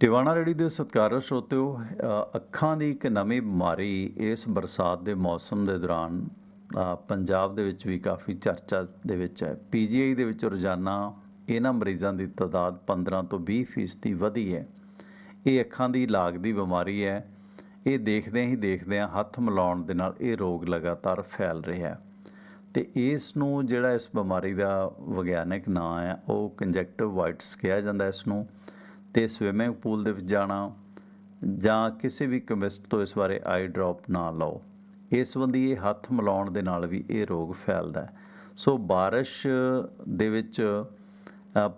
Tiwana ready ਦੇ ਸਤਿਕਾਰਯੋਗ ਸਰੋਤਿਓ ਅੱਖਾਂ ਦੀ ਇੱਕ ਨਵੀਂ ਬਿਮਾਰੀ ਇਸ ਬਰਸਾਤ ਦੇ ਮੌਸਮ ਦੇ ਦੌਰਾਨ ਪੰਜਾਬ ਦੇ ਵਿੱਚ ਵੀ ਕਾਫੀ ਚਰਚਾ ਦੇ ਵਿੱਚ ਹੈ। ਪੀਜੀਆਈ ਦੇ ਵਿੱਚ ਰੋਜ਼ਾਨਾ ਇਹਨਾਂ ਮਰੀਜ਼ਾਂ ਦੀ ਤਾਦਾਦ 15 ਤੋਂ 20 ਫੀਸਦੀ ਵਧੀ ਹੈ। ਇਹ ਅੱਖਾਂ ਦੀ ਲਾਗ ਦੀ ਬਿਮਾਰੀ ਹੈ। ਇਹ ਦੇਖਦਿਆਂ ਹੀ ਦੇਖਦਿਆਂ ਹੱਥ ਮਿਲਾਉਣ ਦੇ ਨਾਲ ਇਹ ਰੋਗ ਲਗਾਤਾਰ ਫੈਲ ਰਿਹਾ ਹੈ। ਤੇ ਇਸ ਨੂੰ ਜਿਹੜਾ ਇਸ ਬਿਮਾਰੀ ਦਾ ਵਿਗਿਆਨਕ ਨਾਂ ਹੈ, ਉਹ ਕੰਜੈਕਟਿਵ ਵਾਈਟਸ ਕਿਹਾ ਜਾਂਦਾ ਇਸ ਨੂੰ। ਤੇ ਸਵਿਮਿੰਗ ਪੂਲ ਦੇ ਵਿੱਚ ਜਾਣਾ, ਜਾਂ ਕਿਸੇ ਵੀ ਕੈਮਿਸਟ ਤੋਂ ਇਸ ਬਾਰੇ ਆਈ ਡ੍ਰੌਪ ਨਾ ਲਓ। ਇਸ ਸੰਬੰਧੀ ਇਹ ਹੱਥ ਮਿਲਾਉਣ ਦੇ ਨਾਲ ਵੀ ਇਹ ਰੋਗ ਫੈਲਦਾ ਹੈ। ਸੋ ਬਾਰਿਸ਼ ਦੇ ਵਿੱਚ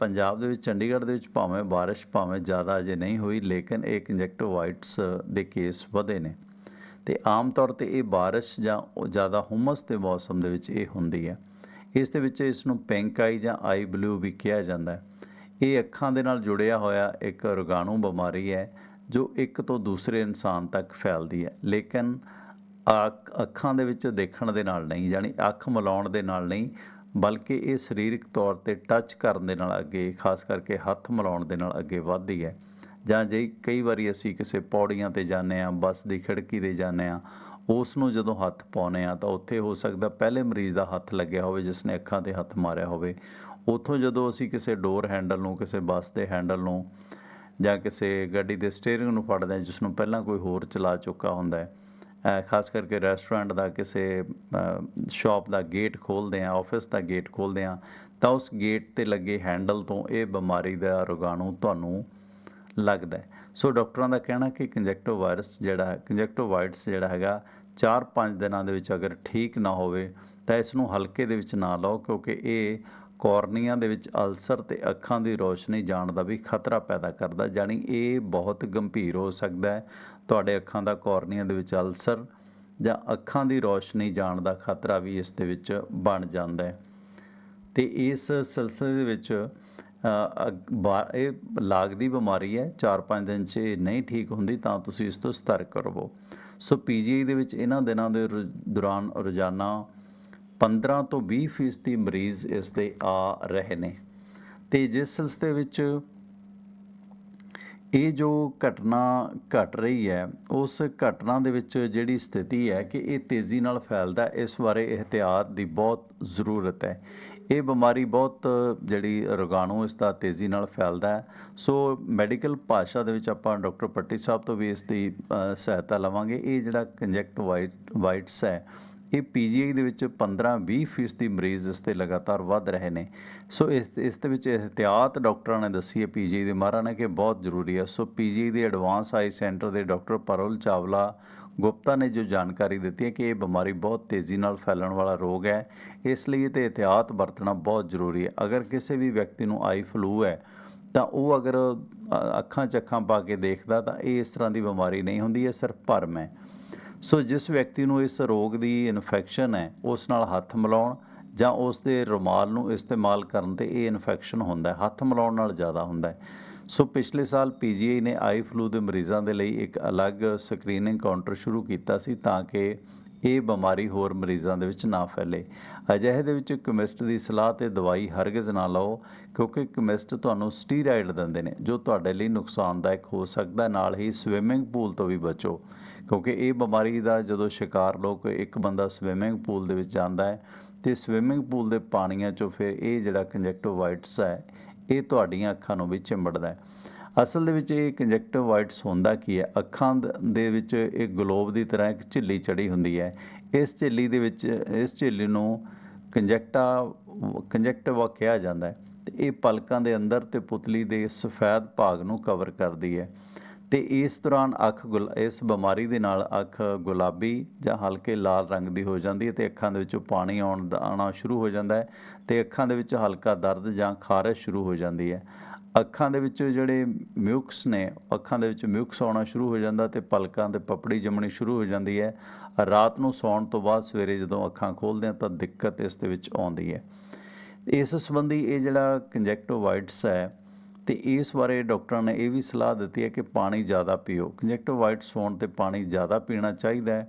ਪੰਜਾਬ ਦੇ ਵਿੱਚ, ਚੰਡੀਗੜ੍ਹ ਦੇ ਵਿੱਚ ਭਾਵੇਂ ਬਾਰਿਸ਼ ਭਾਵੇਂ ਜ਼ਿਆਦਾ ਅਜੇ ਨਹੀਂ ਹੋਈ, ਲੇਕਿਨ ਇਹ ਕੰਜੈਕਟਿਵ ਵਾਈਟਸ ਦੇ ਕੇਸ ਵਧੇ ਨੇ। ਤੇ ਆਮ ਤੌਰ ਤੇ ਇਹ ਬਾਰਿਸ਼ ਜਾਂ ਜ਼ਿਆਦਾ ਹੁਮਸ ਦੇ ਮੌਸਮ ਦੇ ਵਿੱਚ ਇਹ ਹੁੰਦੀ ਹੈ। ਇਸ ਦੇ ਵਿੱਚ ਇਸ ਨੂੰ ਪਿੰਕ ਆਈ ਜਾਂ ਆਈ ਬਲੂ ਵੀ ਕਿਹਾ ਜਾਂਦਾ ਹੈ। ਇਹ ਅੱਖਾਂ ਦੇ ਨਾਲ ਜੁੜਿਆ ਹੋਇਆ ਇੱਕ ਰੋਗਾਣੂ ਬਿਮਾਰੀ ਹੈ, ਜੋ ਇੱਕ ਤੋਂ ਦੂਸਰੇ ਇਨਸਾਨ ਤੱਕ ਫੈਲਦੀ ਹੈ। ਲੇਕਿਨ ਅੱਖ- ਅੱਖਾਂ ਦੇ ਵਿੱਚ ਦੇਖਣ ਦੇ ਨਾਲ ਨਹੀਂ, ਯਾਨੀ ਅੱਖ ਮਿਲਾਉਣ ਦੇ ਨਾਲ ਨਹੀਂ, ਬਲਕਿ ਇਹ ਸਰੀਰਕ ਤੌਰ ਤੇ ਟੱਚ ਕਰਨ ਦੇ ਨਾਲ ਅੱਗੇ, ਖਾਸ ਕਰਕੇ ਹੱਥ ਮਿਲਾਉਣ ਦੇ ਨਾਲ ਅੱਗੇ ਵੱਧਦੀ ਹੈ। ਜਾਂ ਜੇ ਕਈ ਵਾਰੀ ਅਸੀਂ ਕਿਸੇ ਪੌੜੀਆਂ ਤੇ ਜਾਂਦੇ ਆ ਬੱਸ ਦੀ ਖਿੜਕੀ ਤੇ ਜਾਂਦੇ ਆ ਉਸ ਨੂੰ ਜਦੋਂ ਹੱਥ ਪਾਉਨੇ ਆ ਤਾਂ ਉੱਥੇ ਹੋ ਸਕਦਾ ਪਹਿਲੇ ਮਰੀਜ਼ ਦਾ ਹੱਥ ਲੱਗਿਆ ਹੋਵੇ, ਜਿਸ ਨੇ ਅੱਖਾਂ ਤੇ ਹੱਥ ਮਾਰਿਆ ਹੋਵੇ। ਉੱਥੋਂ ਜਦੋਂ ਅਸੀਂ ਕਿਸੇ ਡੋਰ ਹੈਂਡਲ ਨੂੰ, ਕਿਸੇ ਬੱਸ ਦੇ ਹੈਂਡਲ ਨੂੰ ਜਾਂ ਕਿਸੇ ਗੱਡੀ ਦੇ ਸਟੀਅਰਿੰਗ ਨੂੰ ਫੜਦੇ ਹਾਂ, ਜਿਸ ਨੂੰ ਪਹਿਲਾਂ ਕੋਈ ਹੋਰ ਚਲਾ ਚੁੱਕਾ ਹੁੰਦਾ ਹੈ ਖਾਸ ਕਰਕੇ ਰੈਸਟੋਰੈਂਟ ਦਾ, ਕਿਸੇ ਸ਼ਾਪ ਦਾ ਗੇਟ ਖੋਲਦੇ ਆ ਆਫਿਸ ਦਾ ਗੇਟ ਖੋਲਦੇ ਆ ਤਾਂ ਉਸ ਗੇਟ ਤੇ ਲੱਗੇ ਹੈਂਡਲ ਤੋਂ ਇਹ ਬਿਮਾਰੀ ਦਾ ਰੋਗਾਣੂ ਤੁਹਾਨੂੰ ਲੱਗਦਾ ਸੋ ਡਾਕਟਰਾਂ ਦਾ ਕਹਿਣਾ ਕਿ ਕੰਜੈਕਟਿਵ ਵਾਇਰਸ ਜਿਹੜਾ ਹੈ ਵਾਇਰਸ ਜਿਹੜਾ ਹੈਗਾ 4-5 ਦਿਨਾਂ ਦੇ ਵਿੱਚ ਅਗਰ ਠੀਕ ਨਾ ਹੋਵੇ, ਤਾਂ ਇਸ ਨੂੰ ਹਲਕੇ ਦੇ ਵਿੱਚ ਨਾ ਲਓ, ਕਿਉਂਕਿ ਇਹ ਕੋਰਨੀਆ ਦੇ ਵਿੱਚ ਅਲਸਰ ਤੇ ਅੱਖਾਂ ਦੀ ਰੋਸ਼ਨੀ ਜਾਣ ਦਾ ਵੀ ਖਤਰਾ ਪੈਦਾ ਕਰਦਾ, ਜਾਣੀ ਇਹ ਬਹੁਤ ਗੰਭੀਰ ਹੋ ਸਕਦਾ ਹੈ। ਤੁਹਾਡੇ ਅੱਖਾਂ ਦਾ ਕੋਰਨੀਆ ਦੇ ਵਿੱਚ ਅਲਸਰ ਜਾਂ ਅੱਖਾਂ ਦੀ ਰੋਸ਼ਨੀ ਜਾਣ ਦਾ ਖਤਰਾ ਵੀ ਇਸ ਦੇ ਵਿੱਚ ਬਣ ਜਾਂਦਾ ਹੈ। ਤੇ ਇਸ ਸਿਲਸਿਲੇ ਦੇ ਵਿੱਚ ਬਾ- ਇਹ ਲਾਗ ਦੀ ਬਿਮਾਰੀ ਹੈ 4-5 ਦਿਨ 'ਚ ਇਹ ਨਹੀਂ ਠੀਕ ਹੁੰਦੀ, ਤਾਂ ਤੁਸੀਂ ਇਸ ਤੋਂ ਸਤਰਕ ਰਹੋ। ਸੋ ਪੀਜੀਆਈ ਦੇ ਵਿੱਚ ਇਹਨਾਂ ਦਿਨਾਂ ਦੇ ਰੋ- ਦੌਰਾਨ ਰੋਜ਼ਾਨਾ 15 ਤੋਂ 20 ਫੀਸਦੀ ਮਰੀਜ਼ ਇਸ 'ਤੇ ਆ ਰਹੇ ਨੇ। ਤੇ ਜਿਸ ਸਿਲਸਿਲੇ ਵਿੱਚ ਇਹ ਜੋ ਘਟਨਾ ਘਟ ਰਹੀ ਹੈ, ਉਸ ਘਟਨਾ ਦੇ ਵਿੱਚ ਜਿਹੜੀ ਸਥਿਤੀ ਹੈ ਕਿ ਇਹ ਤੇਜ਼ੀ ਨਾਲ ਫੈਲਦਾ, ਇਸ ਬਾਰੇ ਇhtiyਾਤ ਦੀ ਬਹੁਤ ਜ਼ਰੂਰਤ ਹੈ। ਇਹ ਬਿਮਾਰੀ ਬਹੁਤ, ਜਿਹੜੀ ਰੋਗਾਣੂ ਇਸ ਦਾ ਤੇਜ਼ੀ ਨਾਲ ਫੈਲਦਾ ਹੈ। ਸੋ ਮੈਡੀਕਲ ਭਾਸ਼ਾ ਦੇ ਵਿੱਚ ਆਪਾਂ ਡਾਕਟਰ ਪੱਟੀ ਸਾਹਿਬ ਤੋਂ ਵੀ ਇਸ ਦੀ ਸਹਾਇਤਾ ਲਵਾਂਗੇ। ਇਹ ਜਿਹੜਾ ਕੰਜੈਕਟ ਵਾਈਟ, ਵਾਈਟਸ ਹੈ, ਇਹ ਪੀਜੀਆਈ ਦੇ ਵਿੱਚ 15-20 ਫੀਸਦੀ ਮਰੀਜ਼ ਇਸ ਤੇ ਲਗਾਤਾਰ ਵੱਧ ਰਹੇ ਨੇ। ਸੋ ਇਸ ਇਸ ਦੇ ਵਿੱਚ ਇhtiyਾਤ ਡਾਕਟਰਾਂ ਨੇ ਦੱਸੀ ਹੈ ਪੀਜੀਆਈ ਦੇ। ਮਾਹਰਾਂ ਕਿ ਬਹੁਤ ਜ਼ਰੂਰੀ ਹੈ। ਸੋ ਪੀਜੀਆਈ ਦੇ ਐਡਵਾਂਸ ਆਈ ਸੈਂਟਰ ਦੇ ਡਾਕਟਰ ਪਰੁਲ ਚਾਵਲਾ ਗੁਪਤਾ ਨੇ ਜੋ ਜਾਣਕਾਰੀ ਦਿੱਤੀ ਹੈ ਕਿ ਇਹ ਬਿਮਾਰੀ ਬਹੁਤ ਤੇਜ਼ੀ ਨਾਲ ਫੈਲਣ ਵਾਲਾ ਰੋਗ ਹੈ, ਇਸ ਲਈ ਇਹ ਤੇ ਇhtiyਾਤ ਵਰਤਣਾ ਬਹੁਤ ਜ਼ਰੂਰੀ ਹੈ। ਅਗਰ ਕਿਸੇ ਵੀ ਵਿਅਕਤੀ ਨੂੰ ਆਈ ਫਲੂ ਹੈ, ਤਾਂ ਉਹ ਅਗਰ ਅੱਖਾਂ ਚੱਖਾਂ ਪਾ ਕੇ ਦੇਖਦਾ ਤਾਂ ਇਹ ਇਸ ਤਰ੍ਹਾਂ ਦੀ ਬਿਮਾਰੀ ਨਹੀਂ ਹੁੰਦੀ, ਇਹ ਸਿਰਫ ਭਰਮ ਹੈ। ਸੋ ਜਿਸ ਵਿਅਕਤੀ ਨੂੰ ਇਸ ਰੋਗ ਦੀ ਇਨਫੈਕਸ਼ਨ ਹੈ, ਉਸ ਨਾਲ ਹੱਥ ਮਿਲਾਉਣ ਜਾਂ ਉਸ ਦੇ ਰੁਮਾਲ ਨੂੰ ਇਸਤੇਮਾਲ ਕਰਨ ਤੇ ਇਹ ਇਨਫੈਕਸ਼ਨ ਹੁੰਦਾ ਹੈ, ਹੱਥ ਮਿਲਾਉਣ ਨਾਲ ਜ਼ਿਆਦਾ ਹੁੰਦਾ ਹੈ। ਸੋ ਪਿਛਲੇ ਸਾਲ ਪੀਜੀਆਈ ਨੇ ਆਈ ਫਲੂ ਦੇ ਮਰੀਜ਼ਾਂ ਦੇ ਲਈ ਇੱਕ ਅਲੱਗ ਸਕਰੀਨਿੰਗ ਕਾਊਂਟਰ ਸ਼ੁਰੂ ਕੀਤਾ ਸੀ ਤਾਂ ਕਿ ਇਹ ਬਿਮਾਰੀ ਹੋਰ ਮਰੀਜ਼ਾਂ ਦੇ ਵਿੱਚ ਨਾ ਫੈਲੇ। ਅਜਿਹੇ ਦੇ ਵਿੱਚ ਕੈਮਿਸਟ ਦੀ ਸਲਾਹ ਤੇ ਦਵਾਈ ਹਰਗਿਜ਼ ਨਾ ਲਓ, ਕਿਉਂਕਿ ਕੈਮਿਸਟ ਤੁਹਾਨੂੰ ਸਟੀਰਾਇਡ ਦਿੰਦੇ ਨੇ, ਜੋ ਤੁਹਾਡੇ ਲਈ ਨੁਕਸਾਨਦਾਇਕ ਹੋ ਸਕਦਾ, ਨਾਲ ਹੀ ਸਵਿਮਿੰਗ ਪੂਲ ਤੋਂ ਵੀ ਬਚੋ। ਕਿਉਂਕਿ ਇਹ ਬਿਮਾਰੀ ਦਾ ਜਦੋਂ ਸ਼ਿਕਾਰ ਲੋਕ ਇੱਕ ਬੰਦਾ ਸਵਿਮਿੰਗ ਪੂਲ ਦੇ ਵਿੱਚ ਜਾਂਦਾ ਹੈ ਤੇ ਸਵਿਮਿੰਗ ਪੂਲ ਦੇ ਪਾਣੀਆਂ ਚੋਂ ਫਿਰ ਇਹ ਜਿਹੜਾ ਕੰਜੈਕਟਿਵ ਹੈ ਇਹ ਤੁਹਾਡੀਆਂ ਅੱਖਾਂ ਨੂੰ ਵੀ ਚਿੰਬੜਦਾ ਹੈ। ਅਸਲ ਦੇ ਵਿੱਚ ਇਹ ਕੰਜੈਕਟਿਵ ਵਾਈਟਸ ਹੁੰਦਾ ਕੀ ਹੈ? ਅੱਖਾਂ ਦ- ਦੇ ਵਿੱਚ ਇਹ ਗਲੋਬ ਦੀ ਤਰ੍ਹਾਂ ਇੱਕ ਝਿੱਲੀ ਚੜੀ ਹੁੰਦੀ ਹੈ। ਇਸ ਝਿੱਲੀ ਦੇ ਵਿੱਚ, ਇਸ ਝਿੱਲੀ ਨੂੰ ਕੰਜੈਕਟਾ, ਕੰਜੈਕਟਿਵਾ ਕਿਹਾ ਜਾਂਦਾ ਹੈ ਤੇ ਇਹ ਪਲਕਾਂ ਦੇ ਅੰਦਰ ਤੇ ਪੁਤਲੀ ਦੇ ਸਫੈਦ ਭਾਗ ਨੂੰ ਕਵਰ ਕਰਦੀ ਹੈ। ਤੇ ਇਸ ਦੌਰਾਨ ਅੱਖ ਗੁਲ, ਇਸ ਬਿਮਾਰੀ ਦੇ ਨਾਲ ਅੱਖ ਗੁਲਾਬੀ ਜਾਂ ਹਲਕੇ ਲਾਲ ਰੰਗ ਦੀ ਹੋ ਜਾਂਦੀ ਹੈ ਤੇ ਅੱਖਾਂ ਦੇ ਵਿੱਚੋਂ ਪਾਣੀ ਆਉਣ ਦਾ, ਆਉਣਾ ਸ਼ੁਰੂ ਹੋ ਜਾਂਦਾ ਹੈ ਤੇ ਅੱਖਾਂ ਦੇ ਵਿੱਚ ਹਲਕਾ ਦਰਦ ਜਾਂ ਖਾਰਸ਼ ਸ਼ੁਰੂ ਹੋ ਜਾਂਦੀ ਹੈ। ਅੱਖਾਂ ਦੇ ਵਿੱਚ ਜਿਹੜੇ ਮਿਊਕਸ ਨੇ, ਅੱਖਾਂ ਦੇ ਵਿੱਚ ਮਿਊਕਸ ਆਉਣਾ ਸ਼ੁਰੂ ਹੋ ਜਾਂਦਾ ਤੇ ਪਲਕਾਂ ਤੇ ਪਪੜੀ ਜੰਮਣੀ ਸ਼ੁਰੂ ਹੋ ਜਾਂਦੀ ਹੈ। ਰਾਤ ਨੂੰ ਸੌਣ ਤੋਂ ਬਾਅਦ ਸਵੇਰੇ ਜਦੋਂ ਅੱਖਾਂ ਖੋਲ੍ਹਦੇ ਹਾਂ ਤਾਂ ਦਿੱਕਤ ਇਸ ਦੇ ਵਿੱਚ ਆਉਂਦੀ ਹੈ। ਇਸ ਸੰਬੰਧੀ ਇਹ ਜਿਹੜਾ ਕੰਜੈਕਟੋਵਾਈਟਸ ਹੈ ਤੇ ਇਸ ਬਾਰੇ ਡਾਕਟਰਾਂ ਨੇ ਇਹ ਵੀ ਸਲਾਹ ਦਿੱਤੀ ਹੈ ਕਿ ਪਾਣੀ ਜ਼ਿਆਦਾ ਪੀਓ। ਕੰਜੈਕਟਿਵ ਵਾਈਟਸ ਹੋਣ ਤੇ ਪਾਣੀ ਜ਼ਿਆਦਾ ਪੀਣਾ ਚਾਹੀਦਾ ਹੈ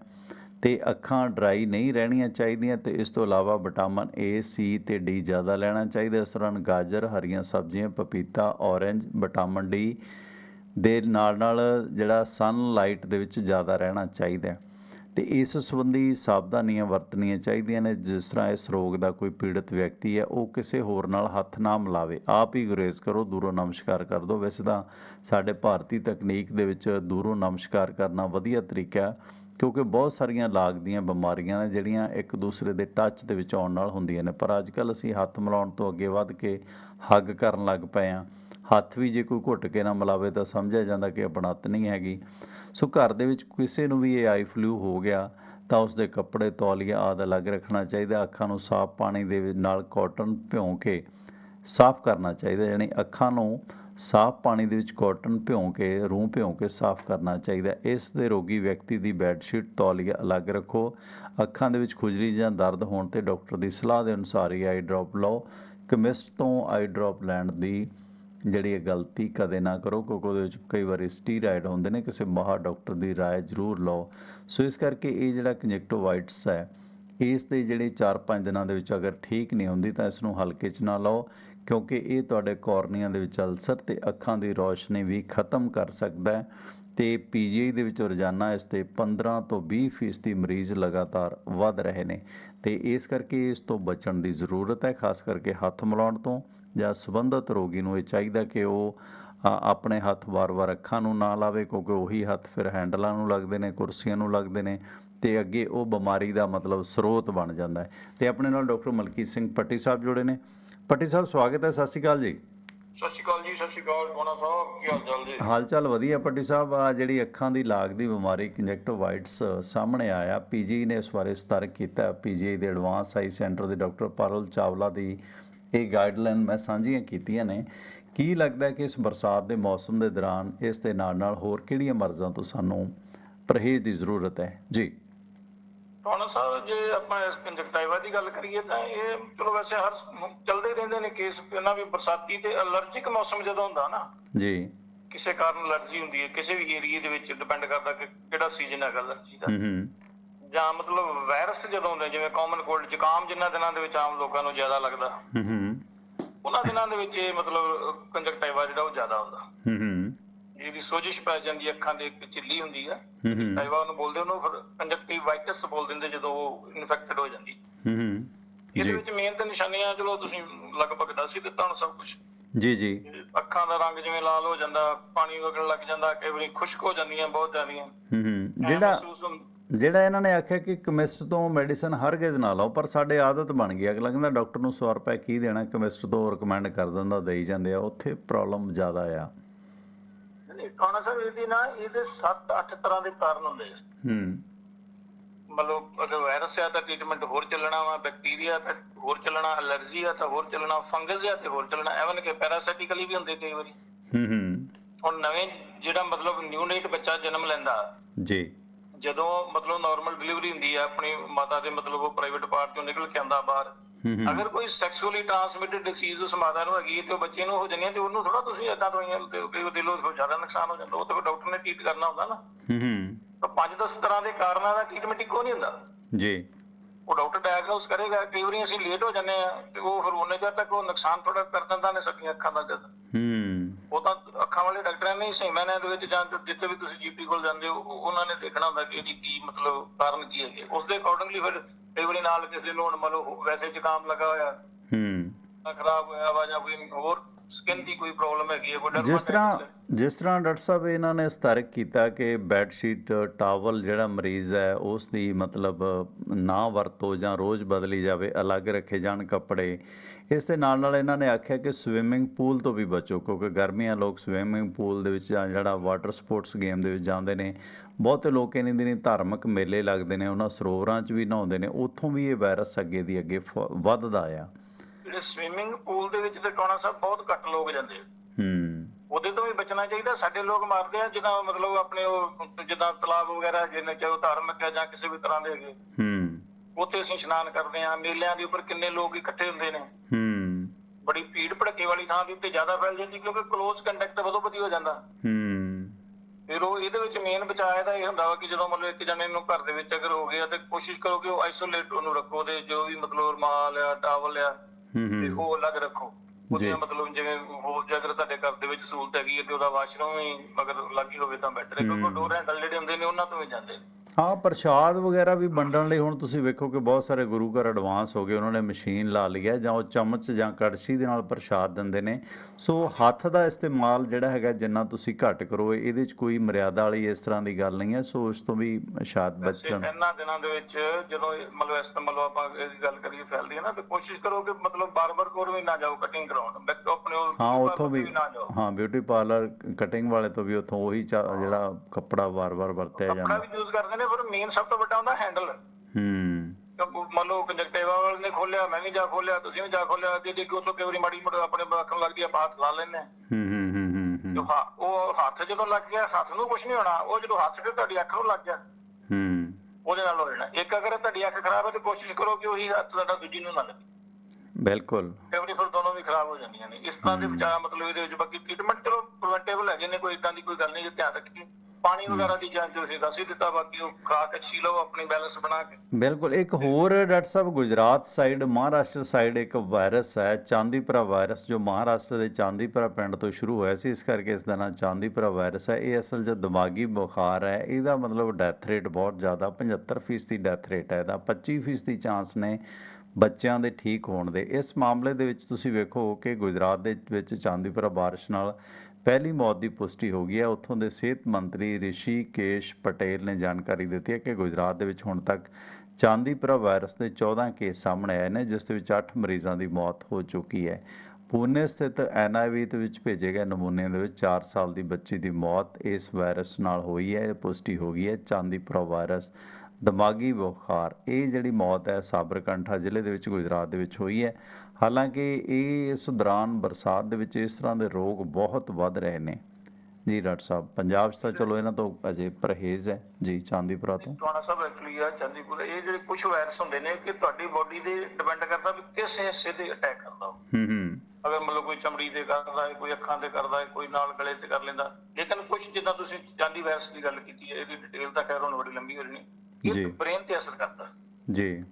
ਤੇ ਅੱਖਾਂ ਡਰਾਈ ਨਹੀਂ ਰਹਿਣੀਆਂ ਚਾਹੀਦੀਆਂ ਤੇ ਇਸ ਤੋਂ ਇਲਾਵਾ ਵਿਟਾਮਿਨ ਏ ਸੀ ਤੇ ਡੀ ਜ਼ਿਆਦਾ ਲੈਣਾ ਚਾਹੀਦਾ ਇਸ ਦੌਰਾਨ ਗਾਜਰ, ਹਰੀਆਂ ਸਬਜ਼ੀਆਂ, ਪਪੀਤਾ, ਔਰੰਜ, ਵਿਟਾਮਿਨ ਡੀ ਦੇ ਨਾਲ ਨਾਲ ਜਿਹੜਾ ਸਨ ਲਾਈਟ ਦੇ ਵਿੱਚ ਜ਼ਿਆਦਾ ਰਹਿਣਾ ਚਾਹੀਦਾ ਤੇ ਇਸ ਸੰਬੰਧੀ ਸਾਵਧਾਨੀਆਂ ਵਰਤਣੀਆਂ ਚਾਹੀਦੀਆਂ ਨੇ। ਜਿਸ ਤਰ੍ਹਾਂ ਇਸ ਰੋਗ ਦਾ ਕੋਈ ਪੀੜਤ ਵਿਅਕਤੀ ਹੈ, ਉਹ ਕਿਸੇ ਹੋਰ ਨਾਲ ਹੱਥ ਨਾ ਮਿਲਾਵੇ। ਆਪ ਹੀ ਗੁਰੇਜ਼ ਕਰੋ, ਦੂਰੋਂ ਨਮਸਕਾਰ ਕਰ ਦਿਓ। ਵੈਸੇ ਤਾਂ ਸਾਡੇ ਭਾਰਤੀ ਤਕਨੀਕ ਦੇ ਵਿੱਚ ਦੂਰੋਂ ਨਮਸਕਾਰ ਕਰਨਾ ਵਧੀਆ ਤਰੀਕਾ ਕਿਉਂਕਿ ਬਹੁਤ ਸਾਰੀਆਂ ਲਾਗ ਦੀਆਂ ਬਿਮਾਰੀਆਂ ਨੇ, ਜਿਹੜੀਆਂ ਇੱਕ ਦੂਸਰੇ ਦੇ ਟੱਚ ਦੇ ਵਿੱਚ ਆਉਣ ਨਾਲ ਹੁੰਦੀਆਂ ਨੇ। ਪਰ ਅੱਜ ਕੱਲ ਅਸੀਂ ਹੱਥ ਮਿਲਾਉਣ ਤੋਂ ਅੱਗੇ ਵੱਧ ਕੇ ਹੱਗ ਕਰਨ ਲੱਗ ਪਏ ਆ ਹੱਥ ਵੀ ਜੇ ਕੋਈ ਘੁੱਟ ਕੇ ਨਾ ਮਿਲਾਵੇ ਤਾਂ ਸਮਝਿਆ ਜਾਂਦਾ ਕਿ ਆਪਣਤ ਨਹੀਂ ਹੈਗੀ। ਸੋ ਘਰ ਦੇ ਵਿੱਚ ਕਿਸੇ ਨੂੰ ਵੀ ਇਹ ਆਈ ਫਲੂ ਹੋ ਗਿਆ, ਤਾਂ ਉਸ ਦੇ ਕੱਪੜੇ ਤੌਲੀਆ ਆਦਿ ਅਲੱਗ ਰੱਖਣਾ ਚਾਹੀਦਾ, ਅੱਖਾਂ ਨੂੰ ਸਾਫ਼ ਪਾਣੀ ਦੇ ਨਾਲ ਕਾਟਨ ਭਿਉਂ ਕੇ ਸਾਫ਼ ਕਰਨਾ ਚਾਹੀਦਾ, ਯਾਨੀ ਅੱਖਾਂ ਨੂੰ ਸਾਫ਼ ਪਾਣੀ ਦੇ ਵਿੱਚ ਕਾਟਨ ਭਿਉਂ ਕੇ, ਰੂਹ ਭਿਉਂ ਕੇ ਸਾਫ਼ ਕਰਨਾ ਚਾਹੀਦਾ। ਇਸ ਦੇ ਰੋਗੀ ਵਿਅਕਤੀ ਦੀ ਬੈੱਡ ਸ਼ੀਟ ਤੌਲੀਆ ਅਲੱਗ ਰੱਖੋ। ਅੱਖਾਂ ਦੇ ਵਿੱਚ ਖੁਜਲੀ ਜਾਂ ਦਰਦ ਹੋਣ ਤੇ ਡਾਕਟਰ ਦੀ ਸਲਾਹ ਦੇ ਅਨੁਸਾਰ ਹੀ ਆਈ ਡ੍ਰੌਪ ਲਓ। ਕੈਮਿਸਟ ਤੋਂ ਆਈ ਡ੍ਰੌਪ ਲੈਣ ਦੀ ਜਿਹੜੀ ਇਹ ਗਲਤੀ ਕਦੇ ਨਾ ਕਰੋ, ਕਿਉਂਕਿ ਉਹਦੇ ਵਿੱਚ ਕਈ ਵਾਰੀ ਸਟੀਰਾਇਡ ਹੁੰਦੇ ਨੇ, ਕਿਸੇ ਮਾਹਰ ਡਾਕਟਰ ਦੀ ਰਾਏ ਜ਼ਰੂਰ ਲਓ। ਸੋ ਇਸ ਕਰਕੇ ਇਹ ਜਿਹੜਾ ਕੰਜੈਕਟਿਵਾਈਟਸ ਹੈ, ਇਸ ਦੇ ਜਿਹੜੇ 4-5 ਦਿਨਾਂ ਦੇ ਵਿੱਚ ਅਗਰ ਠੀਕ ਨਹੀਂ ਹੁੰਦੀ, ਤਾਂ ਇਸ ਨੂੰ ਹਲਕੇ 'ਚ ਨਾ ਲਓ, ਕਿਉਂਕਿ ਇਹ ਤੁਹਾਡੇ ਕੋਰਨੀਆਂ ਦੇ ਵਿੱਚ ਅਲਸਰ ਤੇ ਅੱਖਾਂ ਦੀ ਰੌਸ਼ਨੀ ਵੀ ਖਤਮ ਕਰ ਸਕਦਾ ਹੈ। ਤੇ ਪੀਜੀਆਈ ਦੇ ਵਿੱਚ ਰੋਜ਼ਾਨਾ ਇਸ ਤੇ 15 ਤੋਂ 20 ਫੀਸਦੀ ਮਰੀਜ਼ ਲਗਾਤਾਰ ਵੱਧ ਰਹੇ ਨੇ। ਤੇ ਇਸ ਕਰਕੇ ਇਸ ਤੋਂ ਬਚਣ ਦੀ ਜ਼ਰੂਰਤ ਹੈ, ਖਾਸ ਕਰਕੇ ਹੱਥ ਮਿਲਾਉਣ ਤੋਂ ਜਾਂ ਸੰਬੰਧਿਤ ਰੋਗੀ ਨੂੰ ਇਹ ਚਾਹੀਦਾ ਕਿ ਉਹ ਆਪਣੇ ਹੱਥ ਵਾਰ-ਵਾਰ ਅੱਖਾਂ ਨੂੰ ਨਾ ਲਾਵੇ, ਕਿਉਂਕਿ ਉਹੀ ਹੱਥ ਫਿਰ ਹੈਂਡਲਾਂ ਨੂੰ ਲੱਗਦੇ ਨੇ, ਕੁਰਸੀਆਂ ਨੂੰ ਲੱਗਦੇ ਨੇ ਤੇ ਅੱਗੇ ਉਹ ਬਿਮਾਰੀ ਦਾ ਮਤਲਬ ਸਰੋਤ ਬਣ ਜਾਂਦਾ ਹੈ। ਤੇ ਆਪਣੇ ਨਾਲ ਡਾਕਟਰ ਮਲਕੀਤ ਸਿੰਘ ਪੱਟੀ ਸਾਹਿਬ ਜੁੜੇ ਨੇ। ਪੱਟੀ ਸਾਹਿਬ, ਸਵਾਗਤ ਹੈ, ਸਤਿ ਸ਼੍ਰੀ ਅਕਾਲ ਜੀ। ਸਤਿ ਸ਼੍ਰੀ ਅਕਾਲ ਜੀ, ਸਤਿ ਸ਼੍ਰੀ ਅਕਾਲ, ਕੋਣਾ ਸਾਹਿਬ? ਕੀ ਹਾਲ ਚਾਲ ਜੀ? ਹਾਲ ਚਾਲ ਵਧੀਆ ਪੱਟੀ ਸਾਹਿਬ, ਆ ਜਿਹੜੀ ਅੱਖਾਂ ਦੀ ਲਾਗ ਦੀ ਬਿਮਾਰੀ ਕੰਜੈਕਟੋਵਾਈਟਸ ਸਾਹਮਣੇ ਆਇਆ, ਪੀਜੀ ਨੇ ਇਸ ਬਾਰੇ ਸਤਰਕ ਕੀਤਾ, ਪੀਜੀ ਦੇ ਐਡਵਾਂਸ ਆਈ ਸੈਂਟਰ ਦੇ ਡਾਕਟਰ ਪਾਰਲ ਚਾਵਲਾ ਦੀ ਇਹ ਗਾਈਡਲਾਈਨ ਮੈਂ ਸਾਂਝੀਆਂ ਕੀਤੀਆਂ ਨੇ। ਕੀ ਲੱਗਦਾ ਕਿ ਇਸ ਬਰਸਾਤ ਦੇ ਮੌਸਮ ਦੇ ਦੌਰਾਨ ਇਸ ਦੇ ਨਾਲ ਨਾਲ ਹੋਰ ਕਿਹੜੀਆਂ ਮਰਜ਼ਾਂ ਤੋਂ ਸਾਨੂੰ ਪਰਹੇਜ਼ ਦੀ ਜ਼ਰੂਰਤ ਹੈ? ਜੀ। ਕੋਣਾ ਸਾਹਿਬ ਜੇ ਆਪਾਂ ਇਸ ਕੰਜਕਟਾਈਵਾ ਦੀ ਗੱਲ ਕਰੀਏ ਤਾਂ ਇਹ ਚਲੋ ਵੈਸੇ ਹਰ ਚੱਲਦੇ ਰਹਿੰਦੇ ਨੇ ਕੇਸ ਇਹਨਾਂ ਵੀ ਬਰਸਾਤੀ ਤੇ ਅਲਰਜੀਕ ਮੌਸਮ ਜਦੋਂ ਹੁੰਦਾ ਨਾ। ਜੀ। ਕਿਸੇ ਕਾਰਨ ਅਲਰਜੀ ਹੁੰਦੀ ਹੈ ਕਿਸੇ ਵੀ ਏਰੀਏ ਦੇ ਵਿੱਚ ਡਿਪੈਂਡ ਕਰਦਾ ਕਿ ਕਿਹੜਾ ਸੀਜ਼ਨ ਹੈਗਾ ਅਲਰਜੀ ਦਾ। ਹੂੰ ਜਾਂ ਮਤਲਬ ਵਾਇਰਸ ਜਦੋਂ ਹੁੰਦੇ ਜਿਵੇਂ ਕਾਮਨ ਕੋਲਡ ਜ਼ੁਕਾਮ ਜਿੰਨਾ ਦਿਨਾਂ ਦੇ ਵਿੱਚ ਆਮ ਲੋਕਾਂ ਨੂੰ ਜ਼ਿਆਦਾ ਲੱਗਦਾ। ਹੂੰ ਹੂੰ। ਉਹਨਾਂ ਦਿਨਾਂ ਦੇ ਵਿੱਚ ਇਹ ਮਤਲਬ ਕੰਜਕਟਾਈਵਾ ਜਿਹੜਾ ਉਹ ਜ਼ਿਆਦਾ ਹੁੰਦਾ। ਹੂੰ। ਇਹਦੀ ਸੋਜਿਸ਼ ਪੈ ਜਾਂਦੀ ਹੈ ਅੱਖਾਂ ਦੇ ਇੱਕ ਝਿੱਲੀ ਹੁੰਦੀ ਆ। ਹੂੰ ਹੂੰ। ਟਾਈਵਾ ਉਹਨੂੰ ਬੋਲਦੇ ਉਹਨੂੰ ਫਿਰ ਕੰਜਕਟਿਵਾਈਟਿਸ ਬੋਲ ਦਿੰਦੇ ਜਦੋਂ ਉਹ ਇਨਫੈਕਟਡ ਹੋ ਜਾਂਦੀ। ਹੂੰ ਹੂੰ। ਇਹਦੇ ਜੀ। ਵਿੱਚ ਮੇਨ ਤਾਂ ਨਿਸ਼ਾਨੀਆਂ ਚਲੋ ਤੁਸੀਂ ਲਗਭਗ ਦੱਸ ਹੀ ਦਿੱਤਾ ਹੁਣ ਸਭ ਕੁਝ ਜੀ ਜੀ। ਅੱਖਾਂ ਦਾ ਰੰਗ ਜਿਵੇਂ ਲਾਲ ਹੋ ਜਾਂਦਾ ਪਾਣੀ ਵਗਣ ਲੱਗ ਜਾਂਦਾ ਕਈ ਵਾਰੀ ਖੁਸ਼ਕ ਹੋ ਜਾਂਦੀਆਂ ਬਹੁਤ ਜ਼ਿਆਦੀਆਂ। ਹੂੰ ਹੂੰ। ਜਿਹੜਾ ਜਿਹੜਾ ਇਹਨਾਂ ਨੇ ਆਖਿਆ ਕਿ ਕੈਮਿਸਟ ਤੋਂ ਮੈਡੀਸਨ ਹਰ ਗੇਜ਼ ਨਾ ਲਓ ਪਰ ਸਾਡੇ ਆਦਤ ਬਣ ਗਈ। ਅਗਲਾ ਕਹਿੰਦਾ ਡਾਕਟਰ ਨੂੰ 100 ਰੁਪਏ ਕੀ ਦੇਣਾ ਕੈਮਿਸਟ ਤੋਂ ਰეკਮੈਂਡ ਕਰ ਦਿੰਦਾ ਦੇਈ ਜਾਂਦੇ ਆ ਉੱਥੇ ਪ੍ਰੋਬਲਮ ਜ਼ਿਆਦਾ ਆ। ਨਹੀਂ ਕਾਣਾ ਸਾਹਿਬ ਇਹਦੀ ਨਾ ਇਹਦੇ 7-8 ਤਰ੍ਹਾਂ ਦੇ ਕਾਰਨ ਹੁੰਦੇ ਆ। ਹੂੰ। ਮਤਲਬ ਅਗਰ ਵਾਇਰਸ ਆ ਤਾਂ ਟ੍ਰੀਟਮੈਂਟ ਹੋਰ ਚੱਲਣਾ ਵਾ ਬੈਕਟੀਰੀਆ ਤਾਂ ਹੋਰ ਚੱਲਣਾ ਅਲਰਜੀ ਆ ਤਾਂ ਹੋਰ ਚੱਲਣਾ ਫੰਗਸ ਆ ਤੇ ਹੋਰ ਚੱਲਣਾ ਐਵਨ ਕਿ ਪੈਰਾਸਾਈਟਿਕਲੀ ਵੀ ਹੁੰਦੇ ਕਈ ਵਾਰੀ। ਹੂੰ ਹੂੰ। ਹੁਣ ਨਵੇਂ ਜਿਹੜਾ ਮਤਲਬ ਨਿਊਨੇਟ ਬੱਚਾ ਜਨਮ ਲੈਂਦਾ ਜੀ। ਜਦੋਂ ਮਤਲਬ ਨਾਰਮਲ ਡਿਲੀਵਰੀ ਹੁੰਦੀ ਹੈ ਆਪਣੀ ਮਾਤਾ ਦੇ ਮਤਲਬ ਉਹ ਪ੍ਰਾਈਵੇਟ ਪਾਰਟ ਚੋਂ ਨਿਕਲ ਕੇ ਆਂਦਾ ਬਾਹਰ ਅਗਰ ਕੋਈ ਸੈਕਸੁਅਲੀ ਟ੍ਰਾਂਸਮਿਟਡ ਡਿਸੀਜ਼ ਉਸ ਮਾਤਾ ਨੂੰ ਹੈਗੀ ਤੇ ਉਹ ਬੱਚੇ ਨੂੰ ਹੋ ਹੈ ਤੇ ਉਹਨੂੰ ਥੋੜਾ ਤੁਸੀਂ ਏਦਾਂ ਦਵਾਈਆਂ ਵਾਰ ਦਿਲੋਂ ਜ਼ਿਆਦਾ ਨੁਕਸਾਨ ਹੋ ਜਾਂਦਾ। ਉਹ ਤਾਂ ਡਾਕਟਰ ਨੇ ਟ੍ਰੀਟ ਕਰਨਾ ਹੁੰਦਾ ਨਾ। ਹੂੰ ਹੂੰ। ਤਾਂ 5-10 ਤਰ੍ਹਾਂ ਦੇ ਕਾਰਨਾਂ ਦਾ ਟ੍ਰੀਟਮੈਂਟ ਇੱਕੋ ਨਹੀਂ ਹੁੰਦਾ। ਜੀ। ਉਹ ਡਾਕਟਰ ਡਾਇਗਨੋਸ ਕਰੇਗਾ ਕਈ ਵਾਰੀ ਅਸੀਂ ਲੇਟ ਹੋ ਜਾਂਦੇ ਆ ਤੇ ਉਹ ਫਿਰ ਉਹਨੇ ਜਦ ਤੱਕ ਉਹ ਨੁਕਸਾਨ ਥੋੜਾ ਕਰ ਦਿੰਦਾ ਨੇ ਸਾਡੀਆਂ ਅੱਖਾਂ ਦਾ ਜਦ ਹੂੰ। ਉਹ ਤਾਂ ਅੱਖਾਂ ਵਾਲੇ ਡਾਕਟਰਾਂ ਨੇ ਹੀ ਸਹੀ ਮੈਨੇ ਦੇ ਵਿੱਚ ਜਾਂ ਜਿੱਥੇ ਵੀ ਤੁਸੀਂ ਜੀਪੀ ਕੋਲ ਜਾਂਦੇ ਹੋ ਉਹ- ਉਹਨਾਂ ਨੇ ਦੇਖਣਾ ਹੁੰਦਾ ਕਿ ਇਹਦੀ ਕੀ ਮਤਲਬ ਕਾਰਨ ਕੀ ਹੈਗੇ ਉਸ ਦੇ ਅਕੋਰਡਿੰਗਲੀ ਫਿਰ ਕਈ ਵਾਰੀ ਨਾਲ ਕਿਸੇ ਨੂੰ ਮੰਨ ਲਓ ਵੈਸੇ ਜ਼ੁਕਾਮ ਲੱਗਾ ਹੋਇਆ ਹੂੰ ਤਾਂ ਖਰਾਬ ਹੋਇਆ ਵਾ ਜਾਂ ਕੋਈ ਹੋਰ ਸਕਿਨ ਦੀ ਕੋਈ ਪ੍ਰੋਬਲਮ ਹੈਗੀ ਹੈ ਕੋਈ ਜਿਸ ਤਰ੍ਹਾਂ ਹੈ। ਜਿਸ ਤਰ੍ਹਾਂ ਡਾਕਟਰ ਸਾਹਿਬ ਇਹਨਾਂ ਨੇ ਸਤਰਕ ਕੀਤਾ ਕਿ ਬੈੱਡ ਸ਼ੀਟ ਟਾਵਲ ਜਿਹੜਾ ਮਰੀਜ਼ ਹੈ ਉਸ ਦੀ ਮਤਲਬ ਨਾ ਵਰਤੋ ਜਾਂ ਰੋਜ਼ ਬਦਲੀ ਜਾਵੇ ਅਲੱਗ ਰੱਖੇ ਜਾਣ ਕੱਪੜੇ ਇਸ ਦੇ ਨਾਲ ਨਾਲ ਇਹਨਾਂ ਨੇ ਆਖਿਆ ਕਿ ਸਵਿਮਿੰਗ ਪੂਲ ਤੋਂ ਵੀ ਬਚੋ ਕਿਉਂਕਿ ਗਰਮੀਆਂ ਲੋਕ ਸਵਿਮਿੰਗ ਪੂਲ ਦੇ ਵਿੱਚ ਜਾਂ ਜਿਹੜਾ ਵਾਟਰ ਸਪੋਰਟਸ ਗੇਮ ਦੇ ਵਿੱਚ ਜਾਂਦੇ ਨੇ ਬਹੁਤੇ ਲੋਕ ਇਹਨਾਂ ਦਿਨੀ ਧਾਰਮਿਕ ਮੇਲੇ ਲੱਗਦੇ ਨੇ ਉਹਨਾਂ ਸਰੋਵਰਾਂ 'ਚ ਵੀ ਨਹਾਉਂਦੇ ਨੇ ਉੱਥੋਂ ਵੀ ਇਹ ਵਾਇਰਸ ਅੱਗੇ ਦੀ ਅੱਗੇ ਵੱਧਦਾ ਆ। ਜਿਹੜੇ ਸਵਿਮਿੰਗ ਪੂਲ ਦੇ ਵਿੱਚ ਤੇ ਟੋਣਾ ਸਾਹਿਬ ਬਹੁਤ ਘੱਟ ਲੋਕ ਜਾਂਦੇ ਹੂੰ। ਉਹਦੇ ਤੋਂ ਵੀ ਬਚਣਾ ਚਾਹੀਦਾ ਸਾਡੇ ਲੋਕ ਮਾਰਦੇ ਆ ਜਿੱਦਾਂ ਮਤਲਬ ਆਪਣੇ ਉਹ ਜਿੱਦਾਂ ਤਲਾਬ ਵਗੈਰਾ ਜਿੰਨੇ ਚਾਹੇ ਧਾਰਮਿਕ ਹੈ ਜਾਂ ਕਿਸੇ ਵੀ ਤਰ੍ਹਾਂ ਦੇ ਹੈਗੇ। ਹੂੰ। ਉੱਥੇ ਅਸੀਂ ਇਸ਼ਨਾਨ ਕਰਦੇ ਆ ਮੇਲਿਆਂ ਦੇ ਉੱਪਰ ਕਿੰਨੇ ਲੋਕ ਇਕੱਠੇ ਹੁੰਦੇ ਨੇ। ਹੂੰ। ਬੜੀ ਭੀੜ ਭੜਕੇ ਵਾਲੀ ਥਾਂ ਦੇ ਉੱਤੇ ਜ਼ਿਆਦਾ ਫੈਲ ਜਾਂਦੀ ਕਿਉਂਕਿ ক্লোਜ਼ ਕੰਟੈਕਟ ਵਧੋ ਵਧੀ ਹੋ ਜਾਂਦਾ। ਹੂੰ। ਫਿਰ ਉਹ ਇਹਦੇ ਵਿੱਚ ਮੇਨ ਬਚਾਅ ਦਾ ਇਹ ਹੁੰਦਾ ਵਾ ਕਿ ਜਦੋਂ ਮਤਲਬ ਇੱਕ ਜਣੇ ਨੂੰ ਘਰ ਦੇ ਵਿੱਚ ਅਗਰ ਹੋ ਗਿਆ ਤੇ ਕੋਸ਼ਿਸ਼ ਕਰੋ ਕਿ ਉਹ ਆਈਸੋਲੇਟ ਉਹਨੂੰ ਰੱਖੋ ਤੇ ਜੋ ਵੀ ਮਤਲਬ ਰੁਮਾਲ ਆ ਟਾਵਲ ਆ ਹੂੰ ਤੇ ਹੂੰ ਉਹ ਅਲੱਗ ਰੱਖੋ। ਉਹਦੀਆਂ ਮਤਲਬ ਜਿਵੇਂ ਉਹ ਜੇ ਅਗਰ ਤੁਹਾਡੇ ਘਰ ਦੇ ਵਿੱਚ ਸਹੂਲਤ ਹੈਗੀ ਹੈ ਤੇ ਉਹਦਾ ਵਾਸ਼ਰੂਮ ਵੀ ਅਗਰ ਲੱਗੀ ਹੋਵੇ ਤਾਂ ਬੈਟਰ ਹੈ ਕਿਉਂਕਿ ਡੋਰ ਹੈਂਡਲ ਜਿਹੜੇ ਹੁੰਦੇ ਨੇ ਉਹਨਾਂ ਤੋਂ ਵੀ ਜਾਂਦੇ ਨੇ। ਹਾਂ ਪ੍ਰਸ਼ਾਦ ਵਗੈਰਾ ਵੀ ਵੰਡਣ ਲਈ ਹੁਣ ਤੁਸੀਂ ਵੇਖੋ ਕਿ ਬਹੁਤ ਸਾਰੇ ਗੁਰੂ ਘਰ ਐਡਵਾਂਸ ਹੋ ਗਏ ਉਹਨਾਂ ਨੇ ਮਸ਼ੀਨ ਲਾ ਲਈ ਹੈ ਜਾਂ ਉਹ ਚਮਚ ਜਾਂ ਕੜਛੀ ਦੇ ਨਾਲ ਪ੍ਰਸ਼ਾਦ ਦਿੰਦੇ ਨੇ। ਸੋ ਹੱਥ ਦਾ ਇਸਤੇਮਾਲ ਜਿਹੜਾ ਹੈਗਾ ਜਿੰਨਾ ਤੁਸੀਂ ਘੱਟ ਕਰੋ ਇਹਦੇ 'ਚ ਕੋਈ ਮਰਿਆਦਾ ਵਾਲੀ ਇਸ ਤਰ੍ਹਾਂ ਦੀ ਗੱਲ ਨਹੀਂ ਹੈ ਸੋ ਉਸ ਤੋਂ ਵੀ ਸ਼ਾਇਦ ਬਚਣ। ਇਹਨਾਂ ਦਿਨਾਂ ਦੇ ਵਿੱਚ ਜਦੋਂ ਮਤਲਬ ਇਸ ਤੋਂ ਮਤਲਬ ਆਪਾਂ ਇਹਦੀ ਗੱਲ ਕਰੀਏ ਫੈਲਦੀ ਹੈ ਨਾ ਤੇ ਕੋਸ਼ਿਸ਼ ਕਰੋ ਕਿ ਮਤਲਬ ਬਾਰ-ਬਾਰ ਕੋਰ ਵੀ ਨਾ ਜਾਓ ਕਟਿੰਗ ਕਰਾਉਣ। ਬੈਕ ਆਪਣੇ ਉਹ ਹਾਂ ਉੱਥੋਂ ਵੀ ਹਾਂ ਬਿਊਟੀ ਪਾਰਲਰ ਕਟਿੰਗ ਵਾਲੇ ਤੋਂ ਵੀ ਉੱਥੋਂ ਉਹੀ ਜਿਹੜਾ ਕੱਪੜਾ ਵਾਰ-ਵਾਰ ਵਰਤਿਆ ਕੱਪੜਾ ਜਾਂਦਾ। ਵੀ ਯੂਜ਼ ਕਰਦੇ ਨੇ ਪਰ ਮੇਨ ਸਭ ਤੋਂ ਵੱਡਾ ਹੁੰਦਾ ਹੈਂਡਲ ਹੂੰ। ਮੰਨ ਲਓ ਕੰਜਕਟਿਵਾ ਵਾਲੇ ਨੇ ਖੋਲਿਆ ਮੈਂ ਵੀ ਜਾ ਖੋਲਿਆ ਤੁਸੀਂ ਵੀ ਜਾ ਖੋਲਿਆ ਤੇ ਜੇ ਉੱਥੋਂ ਕਈ ਵਾਰੀ ਮਾੜੀ ਮੋਟੀ ਆਪਣੇ ਅੱਖਾਂ ਲੱਗਦੀ ਆ ਹੱਥ ਲਾ ਲੈਂਦੇ ਹਾਂ। ਹੂੰ ਹੂੰ ਹੂੰ ਹੂੰ ਜੋ ਉਹ ਹੱਥ ਜਦੋਂ ਲੱਗ ਗਿਆ ਹੱਥ ਨੂੰ ਕੁਝ ਨਹੀਂ ਹੋਣਾ ਉਹ ਜਦੋਂ ਹੱਥ ਤੇ ਤੁਹਾਡੀ ਅੱਖ ਨੂੰ ਲੱਗ ਗਿਆ। ਹੂੰ। ਉਹਦੇ ਨਾਲ ਹੋ ਜਾਣਾ। ਇੱਕ ਅਗਰ ਤੁਹਾਡੀ ਅੱਖ ਖਰਾਬ ਹੈ ਤੇ ਕੋਸ਼ਿਸ਼ ਕਰੋ ਕਿ ਉਹੀ ਹੱਥ ਤੁਹਾਡਾ ਦੂਜੀ ਨੂੰ ਨਾ ਲੱਗੇ। ਬਿਲਕੁਲ। ਕਈ ਫਿਰ ਦੋਨੋਂ ਵੀ ਖਰਾਬ ਹੋ ਜਾਂਦੀਆਂ ਨੇ। ਇਸ ਤਰ੍ਹਾਂ ਦੇ ਵਿਚਾਰਾ ਮਤਲਬ ਇਹਦੇ ਵਿੱਚ ਬਾਕੀ ਟ੍ਰੀਟਮੈਂਟ ਚਲੋ ਪ੍ਰੀਵੈਂਟੇਬਲ ਹੈਗੇ ਨੇ ਕੋਈ ਇਦਾਂ ਦੀ ਕੋਈ ਗੱਲ ਨਹੀਂ ਜੇ ਧਿਆਨ ਰੱਖੀਏ। ਪਾਣੀ ਵਗੈਰਾ ਦੀ ਜਾਂਚ ਤੁਸੀਂ ਦੱਸ ਹੀ ਦਿੱਤਾ ਬਾਕੀ ਉਹ ਖੁਰਾਕ ਅੱਛੀ ਲਓ ਆਪਣੀ ਬੈਲੈਂਸ ਬਣਾ ਕੇ। ਬਿਲਕੁਲ ਇੱਕ ਹੋਰ ਡਾਕਟਰ ਸਾਹਿਬ ਗੁਜਰਾਤ ਸਾਈਡ ਮਹਾਰਾਸ਼ਟਰ ਸਾਈਡ ਇੱਕ ਵਾਇਰਸ ਹੈ ਚਾਂਦੀਪੁਰਾ ਵਾਇਰਸ ਜੋ ਮਹਾਰਾਸ਼ਟਰ ਦੇ ਚਾਂਦੀਪੁਰਾ ਪਿੰਡ ਤੋਂ ਸ਼ੁਰੂ ਹੋਇਆ ਸੀ ਇਸ ਕਰਕੇ ਇਸ ਦਾ ਨਾਂ ਚਾਂਦੀਪੁਰਾ ਵਾਇਰਸ ਹੈ। ਇਹ ਅਸਲ 'ਚ ਦਿਮਾਗੀ ਬੁਖਾਰ ਹੈ। ਇਹਦਾ ਮਤਲਬ ਡੈਥ ਰੇਟ ਬਹੁਤ ਜ਼ਿਆਦਾ 75% ਦੀ ਡੈਥ ਰੇਟ ਹੈ। ਇਹਦਾ 25% ਦੀ ਚਾਂਸ ਨੇ ਬੱਚਿਆਂ ਦੇ ਠੀਕ ਹੋਣ ਦੇ। ਇਸ ਮਾਮਲੇ ਦੇ ਵਿੱਚ ਤੁਸੀਂ ਵੇਖੋ ਕਿ ਗੁਜਰਾਤ ਦੇ ਵਿੱਚ ਚਾਂਦੀਪੁਰਾ ਬਾਰਿਸ਼ ਨਾਲ ਪਹਿਲੀ ਮੌਤ ਦੀ ਪੁਸ਼ਟੀ ਹੋ ਗਈ ਹੈ। ਉੱਥੋਂ ਦੇ ਸਿਹਤ ਮੰਤਰੀ ਰਿਸ਼ੀਕੇਸ਼ ਪਟੇਲ ਨੇ ਜਾਣਕਾਰੀ ਦਿੱਤੀ ਹੈ ਕਿ ਗੁਜਰਾਤ ਦੇ ਵਿੱਚ ਹੁਣ ਤੱਕ ਚਾਂਦੀਪੁਰਾ ਵਾਇਰਸ ਦੇ 14 ਕੇਸ ਸਾਹਮਣੇ ਆਏ ਨੇ, ਜਿਸ ਦੇ ਵਿੱਚ 8 ਮਰੀਜ਼ਾਂ ਦੀ ਮੌਤ ਹੋ ਚੁੱਕੀ ਹੈ। ਪੂਨੇ ਸਥਿਤ ਐਨਆਈਵੀ ਦੇ ਵਿੱਚ ਭੇਜੇ ਗਏ ਨਮੂਨਿਆਂ ਦੇ ਵਿੱਚ 4 ਸਾਲ ਦੀ ਬੱਚੀ ਦੀ ਮੌਤ ਇਸ ਵਾਇਰਸ ਨਾਲ ਹੋਈ ਹੈ, ਇਹ ਪੁਸ਼ਟੀ ਹੋ ਗਈ ਹੈ। ਚਾਂਦੀਪੁਰਾ ਵਾਇਰਸ ਦਿਮਾਗੀ ਬੁਖਾਰ, ਇਹ ਜਿਹੜੀ ਮੌਤ ਹੈ, ਸਾਬਰਕੰਠਾ ਜ਼ਿਲ੍ਹੇ ਦੇ ਵਿੱਚ ਗੁਜਰਾਤ ਦੇ ਵਿੱਚ ਹੋਈ ਹੈ। ਹਾਲਾਂਕਿ ਇਹ ਇਸ ਦੌਰਾਨ ਬਰਸਾਤ ਦੇ ਵਿੱਚ ਇਸ ਤਰ੍ਹਾਂ ਦੇ ਰੋਗ ਬਹੁਤ ਵੱਧ ਰਹੇ ਨੇ। ਜੀ ਡਾਕਟਰ ਸਾਹਿਬ ਪੰਜਾਬ 'ਚ ਤਾਂ ਚਲੋ ਇਹਨਾਂ ਤੋਂ ਅਜੇ ਪਰਹੇਜ਼ ਹੈ। ਜੀ ਚਾਂਦੀਪੁਰਾ ਤੋਂ। ਤੁਹਾਡਾ ਸਭ ਐਕਚੁਅਲੀ ਆ ਚੰਦੀਪੁਰ। ਇਹ ਜਿਹੜੇ ਕੁਝ ਵਾਇਰਸ ਹੁੰਦੇ ਨੇ ਕਿ ਤੁਹਾਡੀ ਬੋਡੀ ਦੇ ਡਿਪੈਂਡ ਕਰਦਾ ਵੀ ਕਿਸ ਹਿੱਸੇ ਤੇ ਅਟੈਕ ਕਰਦਾ ਹੂੰ ਹੂੰ। ਅਗਰ ਮਤਲਬ ਕੋਈ ਚਮੜੀ ਤੇ ਕਰਦਾ ਹੈ ਕੋਈ ਅੱਖਾਂ ਤੇ ਕਰਦਾ ਹੈ ਕੋਈ ਨਾਲ ਗਲੇ ਤੇ ਕਰ ਲੈਂਦਾ ਲੇਕਿਨ ਕੁਝ ਜਿੱਦਾਂ ਤੁਸੀਂ ਚਾਂਦੀ ਵਾਇਰਸ ਦੀ ਗੱਲ ਕੀਤੀ ਹੈ ਇਹਦੀ ਡਿਟੇਲ ਤਾਂ ਖੈਰ ਹੁਣ ਬੜੀ ਲੰਬੀ ਹੋ ਜਣੀ। ਇਹ ਬ੍ਰੇਨ ਤੇ ਅਸਰ ਕਰਦਾ। ਜੀ।